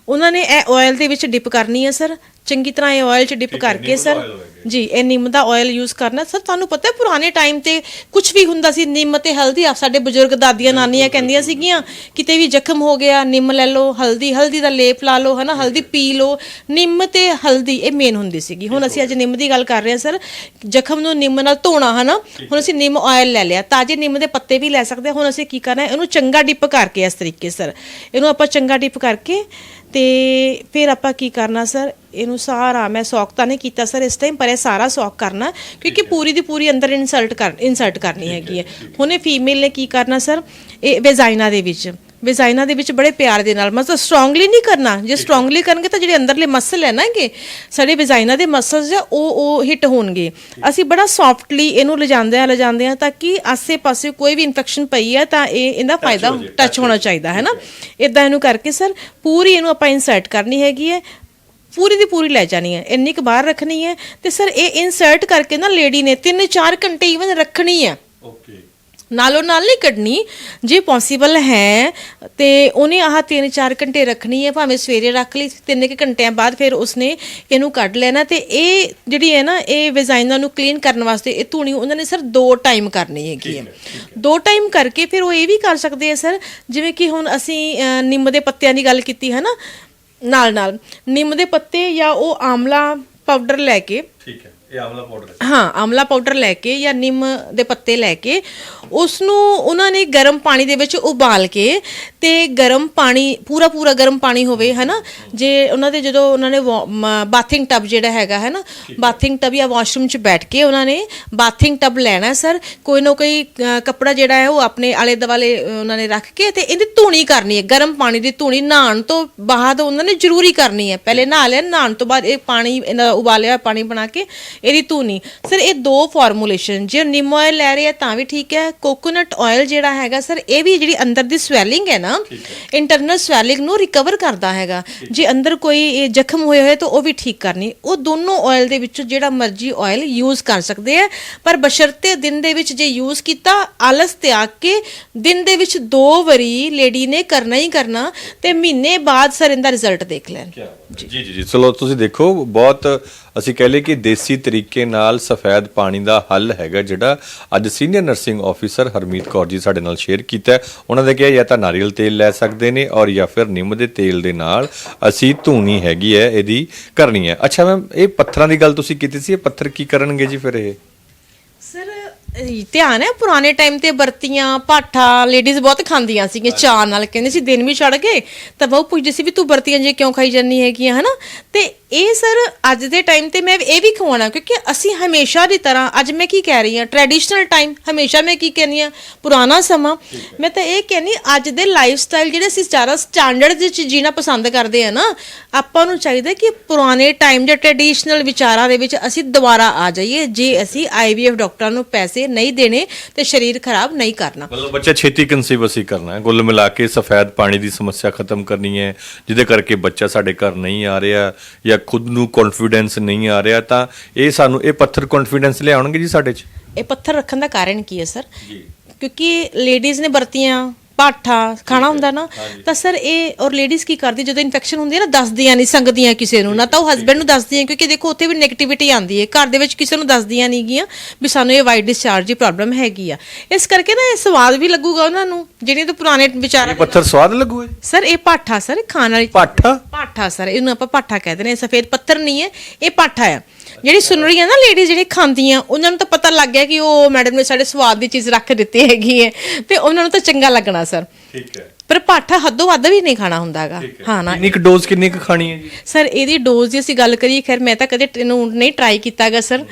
ਉਹਨਾਂ ਨੇ ਇਹ ਆਇਲ ਦੇ ਵਿੱਚ ਡਿਪ ਕਰਨੀ ਹੈ ਸਰ ਚੰਗੀ ਤਰ੍ਹਾਂ ਇਹ ਆਇਲ 'ਚ ਡਿਪ ਕਰਕੇ ਸਰ। ਜੀ ਇਹ ਨਿੰਮ ਦਾ ਆਇਲ ਯੂਜ਼ ਕਰਨਾ। ਸਰ ਤੁਹਾਨੂੰ ਪਤਾ ਹੈ ਪੁਰਾਣੇ ਟਾਈਮ ਤੇ ਕੁਝ ਵੀ ਹੁੰਦਾ ਸੀ ਨਿੰਮ ਤੇ ਹਲਦੀ। ਆ ਸਾਡੇ ਬਜ਼ੁਰਗ ਦਾਦੀਆਂ ਨਾਨੀਆਂ ਕਹਿੰਦੀਆਂ ਸੀਗੀਆਂ ਕਿਤੇ ਵੀ ਜ਼ਖਮ ਹੋ ਗਿਆ ਨਿੰਮ ਲੈ ਲਓ ਹਲਦੀ ਹਲਦੀ ਦਾ ਲੇਪ ਲਾ ਲਓ ਹਨਾ ਹਲਦੀ ਪੀ ਲਓ। ਨਿੰਮ ਤੇ ਹਲਦੀ ਇਹ ਮੇਨ ਹੁੰਦੀ ਸੀਗੀ। ਹੁਣ ਅਸੀਂ ਅੱਜ ਨਿੰਮ ਦੀ ਗੱਲ ਕਰ ਰਹੇ ਹਾਂ ਸਰ ਜ਼ਖਮ ਨੂੰ ਨਿੰਮ ਨਾਲ ਧੋਣਾ ਹਨਾ। ਹੁਣ ਅਸੀਂ ਨਿੰਮ ਆਇਲ ਲੈ ਲਿਆ। ਤਾਜ਼ੇ ਨਿੰਮ ਦੇ ਪੱਤੇ ਵੀ ਲੈ ਸਕਦੇ ਹਾਂ। ਹੁਣ ਅਸੀਂ ਕੀ ਕਰਨਾ ਹੈ ਇਹਨੂੰ ਚੰਗਾ ਡਿਪ ਕਰਕੇ ਇਸ ਤਰੀਕੇ ਸਰ ਇਹਨੂੰ ਆਪਾਂ ਚੰਗਾ ਡਿਪ ਕਰਕੇ ਤੇ ਫਿਰ ਆਪਾਂ ਕੀ ਕਰਨਾ ਸਰ ਇਹਨੂੰ ਸਾਰਾ ਮੈਂ ਸੌਕ ਤਾਂ ਨਹੀਂ ਕੀਤਾ ਸਰ ਇਸ ਟਾਈਮ ਪਰ ਇਹ ਸਾਰਾ ਸੌਕ ਕਰਨਾ ਕਿਉਂਕਿ ਪੂਰੀ ਦੀ ਪੂਰੀ ਅੰਦਰ ਇਨਸਰਟ ਕਰ ਇਨਸਰਟ ਕਰਨੀ ਹੈਗੀ ਹੈ ਹੁਣ ਇਹ ਫੀਮੇਲ ਨੇ ਕੀ ਕਰਨਾ ਸਰ ਇਹ ਵੈਜਾਈਨਾ ਦੇ ਵਿੱਚ ਵੈਜਾਈਨਾ ਦੇ ਵਿੱਚ ਬੜੇ ਪਿਆਰ ਦੇ ਨਾਲ ਮਤਲਬ ਸਟਰੋਂਗਲੀ ਨਹੀਂ ਕਰਨਾ। ਜੇ ਸਟਰੋਂਗਲੀ ਕਰਨਗੇ ਤਾਂ ਜਿਹੜੇ ਅੰਦਰਲੇ ਮਸਲ ਹੈ ਨਾਗੇ ਸਾਡੇ ਵੈਜਾਈਨਾ ਦੇ ਮਸਲਸ ਆ ਉਹ ਉਹ ਹਿੱਟ ਹੋਣਗੇ। ਅਸੀਂ ਬੜਾ ਸੌਫਟਲੀ ਇਹਨੂੰ ਲਿਜਾਂਦੇ ਆ ਲਿਜਾਂਦੇ ਆ ਤਾਂ ਕਿ ਆਸੇ-ਪਾਸੇ ਕੋਈ ਵੀ ਇਨਫੈਕਸ਼ਨ ਪਈ ਹੈ ਤਾਂ ਇਹ ਇਹਦਾ ਫਾਇਦਾ ਟੱਚ ਹੋਣਾ ਚਾਹੀਦਾ ਹੈ ਨਾ? ਇਦਾਂ ਇਹਨੂੰ ਕਰਕੇ ਸਰ ਪੂਰੀ ਇਹਨੂੰ ਆਪਾਂ ਇਨਸਰਟ ਕਰਨੀ ਹੈਗੀ ਹੈ। ਪੂਰੀ ਦੀ ਪੂਰੀ ਲੈ ਜਾਣੀ ਹੈ ਇੰਨੀ ਕੁ ਬਾਹਰ ਰੱਖਣੀ ਹੈ ਤੇ ਸਰ ਇਹ ਇਨਸਰਟ ਕਰਕੇ ਨਾ ਲੇਡੀ ਨੇ 3-4 ਘੰਟੇ ਈਵਨ ਰੱਖਣੀ ਹੈ। ਓਕੇ ਨਾਲੋਂ ਨਾਲ ਨਹੀਂ ਕੱਢਣੀ ਜੇ ਪੋਸੀਬਲ ਹੈ ਤੇ ਉਹਨੇ ਆਹ 3-4 ਘੰਟੇ ਰੱਖਣੀ ਹੈ ਭਾਵੇਂ ਸਵੇਰੇ ਰੱਖ ਲਈ ਤਿੰਨ ਕੁ ਘੰਟਿਆਂ ਬਾਅਦ ਫਿਰ ਉਸਨੇ ਇਹਨੂੰ ਕੱਢ ਲੈਣਾ ਤੇ ਇਹ ਜਿਹੜੀ ਹੈ ਨਾ ਇਹ ਵੈਜਾਈਨਾ ਨੂੰ ਕਲੀਨ ਕਰਨ ਵਾਸਤੇ ਇਹ ਧੂਣੀ ਉਹਨਾਂ ਨੇ ਸਰ ਦੋ ਟਾਈਮ ਕਰਨੀ ਹੈਗੀ ਹੈ। ਦੋ ਟਾਈਮ ਕਰਕੇ ਫਿਰ ਉਹ ਇਹ ਵੀ ਕਰ ਸਕਦੇ ਆ ਸਰ ਜਿਵੇਂ ਕਿ ਹੁਣ ਅਸੀਂ ਨਿੰਮ ਦੇ ਪੱਤਿਆਂ ਦੀ ਗੱਲ ਕੀਤੀ ਹੈ ਨਾ ਨਾਲ ਨਾਲ ਨਿੰਮ ਦੇ ਪੱਤੇ ਜਾਂ ਉਹ ਆਮਲਾ ਪਾਊਡਰ ਲੈ ਕੇ ਠੀਕ ਹੈ। ਇਹ ਆਮਲਾ ਪਾਊਡਰ ਹੈ। ਆਮਲਾ ਪਾਊਡਰ ਲੈ ਕੇ ਜਾਂ ਨਿੰਮ ਦੇ ਪੱਤੇ ਲੈ ਕੇ ਉਸ ਨੂੰ ਉਹਨਾਂ ਨੇ ਗਰਮ ਪਾਣੀ ਦੇ ਵਿੱਚ ਉਬਾਲ ਕੇ ਤੇ ਗਰਮ ਪਾਣੀ ਪੂਰਾ ਪੂਰਾ ਗਰਮ ਪਾਣੀ ਹੋਵੇ ਹਨਾ? ਜੇ ਉਹਨਾਂ ਦੇ ਜਦੋਂ ਉਹਨਾਂ ਨੇ ਬਾਥਿੰਗ ਟਬ ਜਿਹੜਾ ਹੈਗਾ ਹੈ। ਨਾ ਬਾਥਿੰਗ ਟਬ ਜਾਂ ਵਾਸ਼ਰੂਮ 'ਚ ਬੈਠ ਕੇ ਉਹਨਾਂ ਨੇ ਬਾਥਿੰਗ ਟਬ ਲੈਣਾ ਸਰ ਕੋਈ ਨਾ ਕੋਈ ਕੱਪੜਾ ਜਿਹੜਾ ਹੈ ਉਹ ਆਪਣੇ ਆਲੇ ਦੁਆਲੇ ਉਹਨਾਂ ਨੇ ਰੱਖ ਕੇ ਤੇ ਇਹਦੀ ਧੂਣੀ ਕਰਨੀ ਹੈ। ਗਰਮ ਪਾਣੀ ਦੀ ਧੂਣੀ ਨਹਾਉਣ ਤੋਂ ਬਾਅਦ ਉਹਨਾਂ ਨੇ ਜ਼ਰੂਰੀ ਕਰਨੀ ਹੈ। ਪਹਿਲੇ ਨਹਾ ਲਿਆ ਨਹਾਉਣ ਤੋਂ ਬਾਅਦ ਇਹ ਪਾਣੀ ਇਹਨਾਂ ਉਬਾਲਿਆ ਪਾਣੀ ਬਣਾ ਕੇ ਇਹਦੀ ਧੂਣੀ ਸਰ ਇਹ ਦੋ ਫਾਰਮੂਲੇਸ਼ਨ ਜੇ ਨਿੰਮ ਆਇਲ ਲੈ ਰਹੇ ਆ ਤਾਂ ਵੀ ਠੀਕ ਹੈ ਕੋਕੋਨਟ ਆਇਲ ਜਿਹੜਾ ਹੈਗਾ ਸਰ ਇਹ ਵੀ ਜਿਹੜੀ ਅੰਦਰ ਦੀ ਸਵੈਲਿੰਗ ਹੈ ਨਾ ਇੰਟਰਨਲ ਸਵੈਲਿੰਗ ਨੂੰ ਰਿਕਵਰ ਕਰਦਾ ਹੈਗਾ। ਜੇ ਅੰਦਰ ਕੋਈ ਇਹ ਜ਼ਖਮ ਹੋਏ ਹੋਏ ਤਾਂ ਉਹ ਵੀ ਠੀਕ ਕਰਨੀ। ਉਹ ਦੋਨੋਂ ਆਇਲ ਦੇ ਵਿੱਚੋਂ ਜਿਹੜਾ ਮਰਜ਼ੀ ਆਇਲ ਯੂਜ਼ ਕਰ ਸਕਦੇ ਆ ਪਰ ਬਸ਼ਰਤੇ ਦਿਨ ਦੇ ਵਿੱਚ ਜੇ ਯੂਜ਼ ਕੀਤਾ ਆਲਸ ਤਿਆਗ ਕੇ ਦਿਨ ਦੇ ਵਿੱਚ ਦੋ ਵਾਰੀ ਲੇਡੀ ਨੇ ਕਰਨਾ ਹੀ ਕਰਨਾ ਤੇ ਮਹੀਨੇ ਬਾਅਦ ਸਰ ਇਹਦਾ ਰਿਜ਼ਲਟ ਦੇਖ ਲੈਣ। ਜੀ। ਜੀ ਜੀ ਚਲੋ ਤੁਸੀਂ ਦੇਖੋ ਬਹੁਤ ਅਸੀਂ ਕਹਿ ਲਏ ਕਿ ਦੇਸੀ ਤਰੀਕੇ ਨਾਲ ਸਫੈਦ ਪਾਣੀ ਦਾ ਹੱਲ ਹੈਗਾ ਜਿਹੜਾ ਅੱਜ senior nursing officer Harmeet Kaur ji ਸਾਡੇ ਨਾਲ ਸ਼ੇਅਰ ਕੀਤਾ। ਉਹਨਾਂ ਨੇ ਕਿਹਾ ਜਾਂ ਤਾਂ ਨਾਰੀਅਲ ਤੇਲ ਲੈ ਸਕਦੇ ਨੇ ਔਰ ਜਾਂ ਫਿਰ ਨਿੰਮ ਦੇ ਤੇਲ ਦੇ ਨਾਲ ਅਸੀਂ ਧੂਣੀ ਹੈਗੀ ਹੈ ਇਹਦੀ ਕਰਨੀ ਹੈ। ਅੱਛਾ ਮੈਮ ਇਹ ਪੱਥਰਾਂ ਦੀ ਗੱਲ ਤੁਸੀਂ ਕੀਤੀ ਸੀ ਇਹ ਪੱਥਰ ਕੀ ਕਰਨਗੇ ਜੀ ਫਿਰ ਇਹ? ਸਰ ਇਹ ਧਿਆਨ ਹੈ ਪੁਰਾਣੇ ਟਾਈਮ ਤੇ ਬਰਤੀਆਂ ਪਾਠਾ ਲੇਡੀਜ਼ ਬਹੁਤ ਖਾਂਦੀਆਂ ਸੀਗੀਆਂ ਚਾਹ ਨਾਲ ਕਹਿੰਦੇ ਸੀ ਦਿਨ ਵੀ ਛੜ ਗਏ ਤਾਂ ਬਹੁ ਪੁੱਛਦੇ ਸੀ ਵੀ ਤੂੰ ਬਰਤੀਆਂ ਜੇ ਕਿਉਂ ਖਾਈ ਜਾਂਦੀ ਹੈਗੀਆਂ ਹਨਾ? ਤੇ ਇਹ ਸਰ ਅੱਜ ਦੇ ਟਾਈਮ ਤੇ ਮੈਂ ਇਹ ਵੀ ਖਵਾਉਣਾ ਕਿਉਂਕਿ ਅਸੀਂ ਹਮੇਸ਼ਾ ਦੀ ਤਰ੍ਹਾਂ ਅੱਜ ਮੈਂ ਕੀ ਕਹਿ ਰਹੀ ਹਾਂ ਟ੍ਰੈਡੀਸ਼ਨਲ ਟਾਈਮ ਹਮੇਸ਼ਾ ਮੈਂ ਕੀ ਕਹਿੰਦੀ ਹਾਂ ਪੁਰਾਣਾ ਸਮਾਂ। ਮੈਂ ਤਾਂ ਇਹ ਕਹਿੰਦੀ ਅੱਜ ਦੇ ਲਾਈਫ ਸਟਾਈਲ ਜਿਹੜੇ ਅਸੀਂ ਜ਼ਿਆਦਾ ਸਟੈਂਡਰਡ ਵਿੱਚ ਜੀਣਾ ਪਸੰਦ ਕਰਦੇ ਆ ਨਾ ਆਪਾਂ ਨੂੰ ਚਾਹੀਦਾ ਕਿ ਪੁਰਾਣੇ ਟਾਈਮ ਦੇ ਟ੍ਰੈਡੀਸ਼ਨਲ ਵਿਚਾਰਾਂ ਦੇ ਵਿੱਚ ਅਸੀਂ ਦੁਬਾਰਾ ਆ ਜਾਈਏ ਜੇ ਅਸੀਂ ਆਈਵੀਐਫ ਡਾਕਟਰਾਂ ਨੂੰ ਪੈਸੇ ਨਹੀਂ ਦੇਣੇ ਤੇ ਸਰੀਰ ਖਰਾਬ ਨਹੀਂ ਕਰਨਾ। ਮਤਲਬ ਬੱਚਾ ਛੇਤੀ ਕਨਸੀਵ ਅਸੀਂ ਕਰਨਾ ਹੈ। ਕੁੱਲ ਮਿਲਾ ਕੇ ਸਫੈਦ ਪਾਣੀ ਦੀ ਸਮੱਸਿਆ ਖਤਮ ਕਰਨੀ ਹੈ ਜਿਹਦੇ ਕਰਕੇ ਬੱਚਾ ਸਾਡੇ ਘਰ ਨਹੀਂ ਆ ਰਿਹਾ ਜਾਂ ਖੁਦ ਨੂੰ ਕੌਨਫੀਡੈਂਸ ਨਹੀਂ ਆ ਰਿਹਾ ਤਾਂ ਇਹ ਸਾਨੂੰ ਇਹ ਪੱਥਰ ਕੌਨਫੀਡੈਂਸ ਲਿਆਉਣਗੇ ਜੀ ਸਾਡੇ 'ਚ? ਇਹ ਪੱਥਰ ਰੱਖਣ ਦਾ ਕਾਰਨ ਕੀ ਹੈ ਸਰ? ਕਿਉਂਕਿ ਲੇਡੀਜ਼ ਨੇ ਵਰਤੀਆਂ। ਪਾਠਾ ਖਾਣਾ ਹੁੰਦਾ ਨਾ ਤਾਂ ਸਰ ਇਹ ਔਰ ਲੇਡੀਜ਼ ਕੀ ਕਰਦੀ? ਜਦੋਂ ਇਨਫੈਕਸ਼ਨ ਹੁੰਦੀ ਹੈ ਨਾ ਦੱਸਦੀਆਂ ਨਹੀਂ ਸੰਗਦੀਆਂ ਕਿਸੇ ਨੂੰ ਨਾ ਤਾਂ ਉਹ ਹਸਬੰਡ ਨੂੰ ਦੱਸਦੀਆਂ ਕਿਉਂਕਿ ਦੇਖੋ ਉੱਥੇ ਵੀ 네ਗੇਟਿਵਿਟੀ ਆਉਂਦੀ ਹੈ। ਘਰ ਦੇ ਵਿੱਚ ਕਿਸੇ ਨੂੰ ਦੱਸਦੀਆਂ ਨਹੀਂ ਗੀਆਂ ਵੀ ਸਾਨੂੰ ਇਹ ਵਾਈਟ ਡਿਸਚਾਰਜ ਦੀ ਪ੍ਰੋਬਲਮ ਹੈਗੀ ਆ। ਇਸ ਕਰਕੇ ਨਾ ਇਹ ਸਵਾਦ ਵੀ ਲੱਗੂਗਾ ਉਹਨਾਂ ਨੂੰ ਜਿਹੜੀਆਂ ਤਾਂ ਪੁਰਾਣੇ ਵਿਚਾਰ ਇਹ ਪੱਥਰ ਸਵਾਦ ਲੱਗੂ ਇਹ? ਸਰ ਇਹ ਪਾਠਾ ਸਰ ਖਾਣ ਵਾਲੀ ਪਾਠਾ? ਪਾਠਾ ਸਰ ਇਹਨੂੰ ਆਪਾਂ ਪਾਠਾ ਕਹਿੰਦੇ ਨੇ ਸਫੇਦ ਪੱਥਰ ਨਹੀਂ ਹੈ ਇਹ ਪਾਠਾ ਹੈ ਜਿਹੜੀ ਸੁਣ ਰਹੀ ਹੈ ਨਾ ਲੇਡੀ ਜਿਹੜੀ ਖਾਂਦੀਆਂ ਉਹਨਾਂ ਨੂੰ ਤਾਂ ਪਤਾ ਲੱਗ ਗਿਆ ਕਿ ਉਹ ਮੈਡਮ ਨੇ ਸਾਡੇ ਸਵਾਦ ਦੀ ਚੀਜ਼ ਰੱਖ ਦਿੱਤੀ ਹੈਗੀ ਹੈ। ਤੇ ਉਹਨਾਂ ਨੂੰ ਤਾਂ ਚੰਗਾ ਲੱਗਣਾ ਸਰ ਠੀਕ ਹੈ। ਪਰ ਪਾਠਾ ਹੱਦੋਂ ਵੱਧ ਵੀ ਨਹੀਂ ਖਾਣਾ ਹੁੰਦਾਗਾ ਹਾਂ। ਨਾ। ਕਿੰਨੀ ਕੁ ਡੋਜ਼ ਕਿੰਨੀ ਕੁ ਖਾਣੀ ਹੈ ਜੀ? ਸਰ ਇਹਦੀ ਡੋਜ਼ ਦੀ ਅਸੀਂ ਗੱਲ ਕਰੀਏ ਖੈਰ ਮੈਂ ਤਾਂ ਕਦੇ ਇਹਨੂੰ ਨਹੀਂ ਟਰਾਈ ਕੀਤਾਗਾ ਸਰ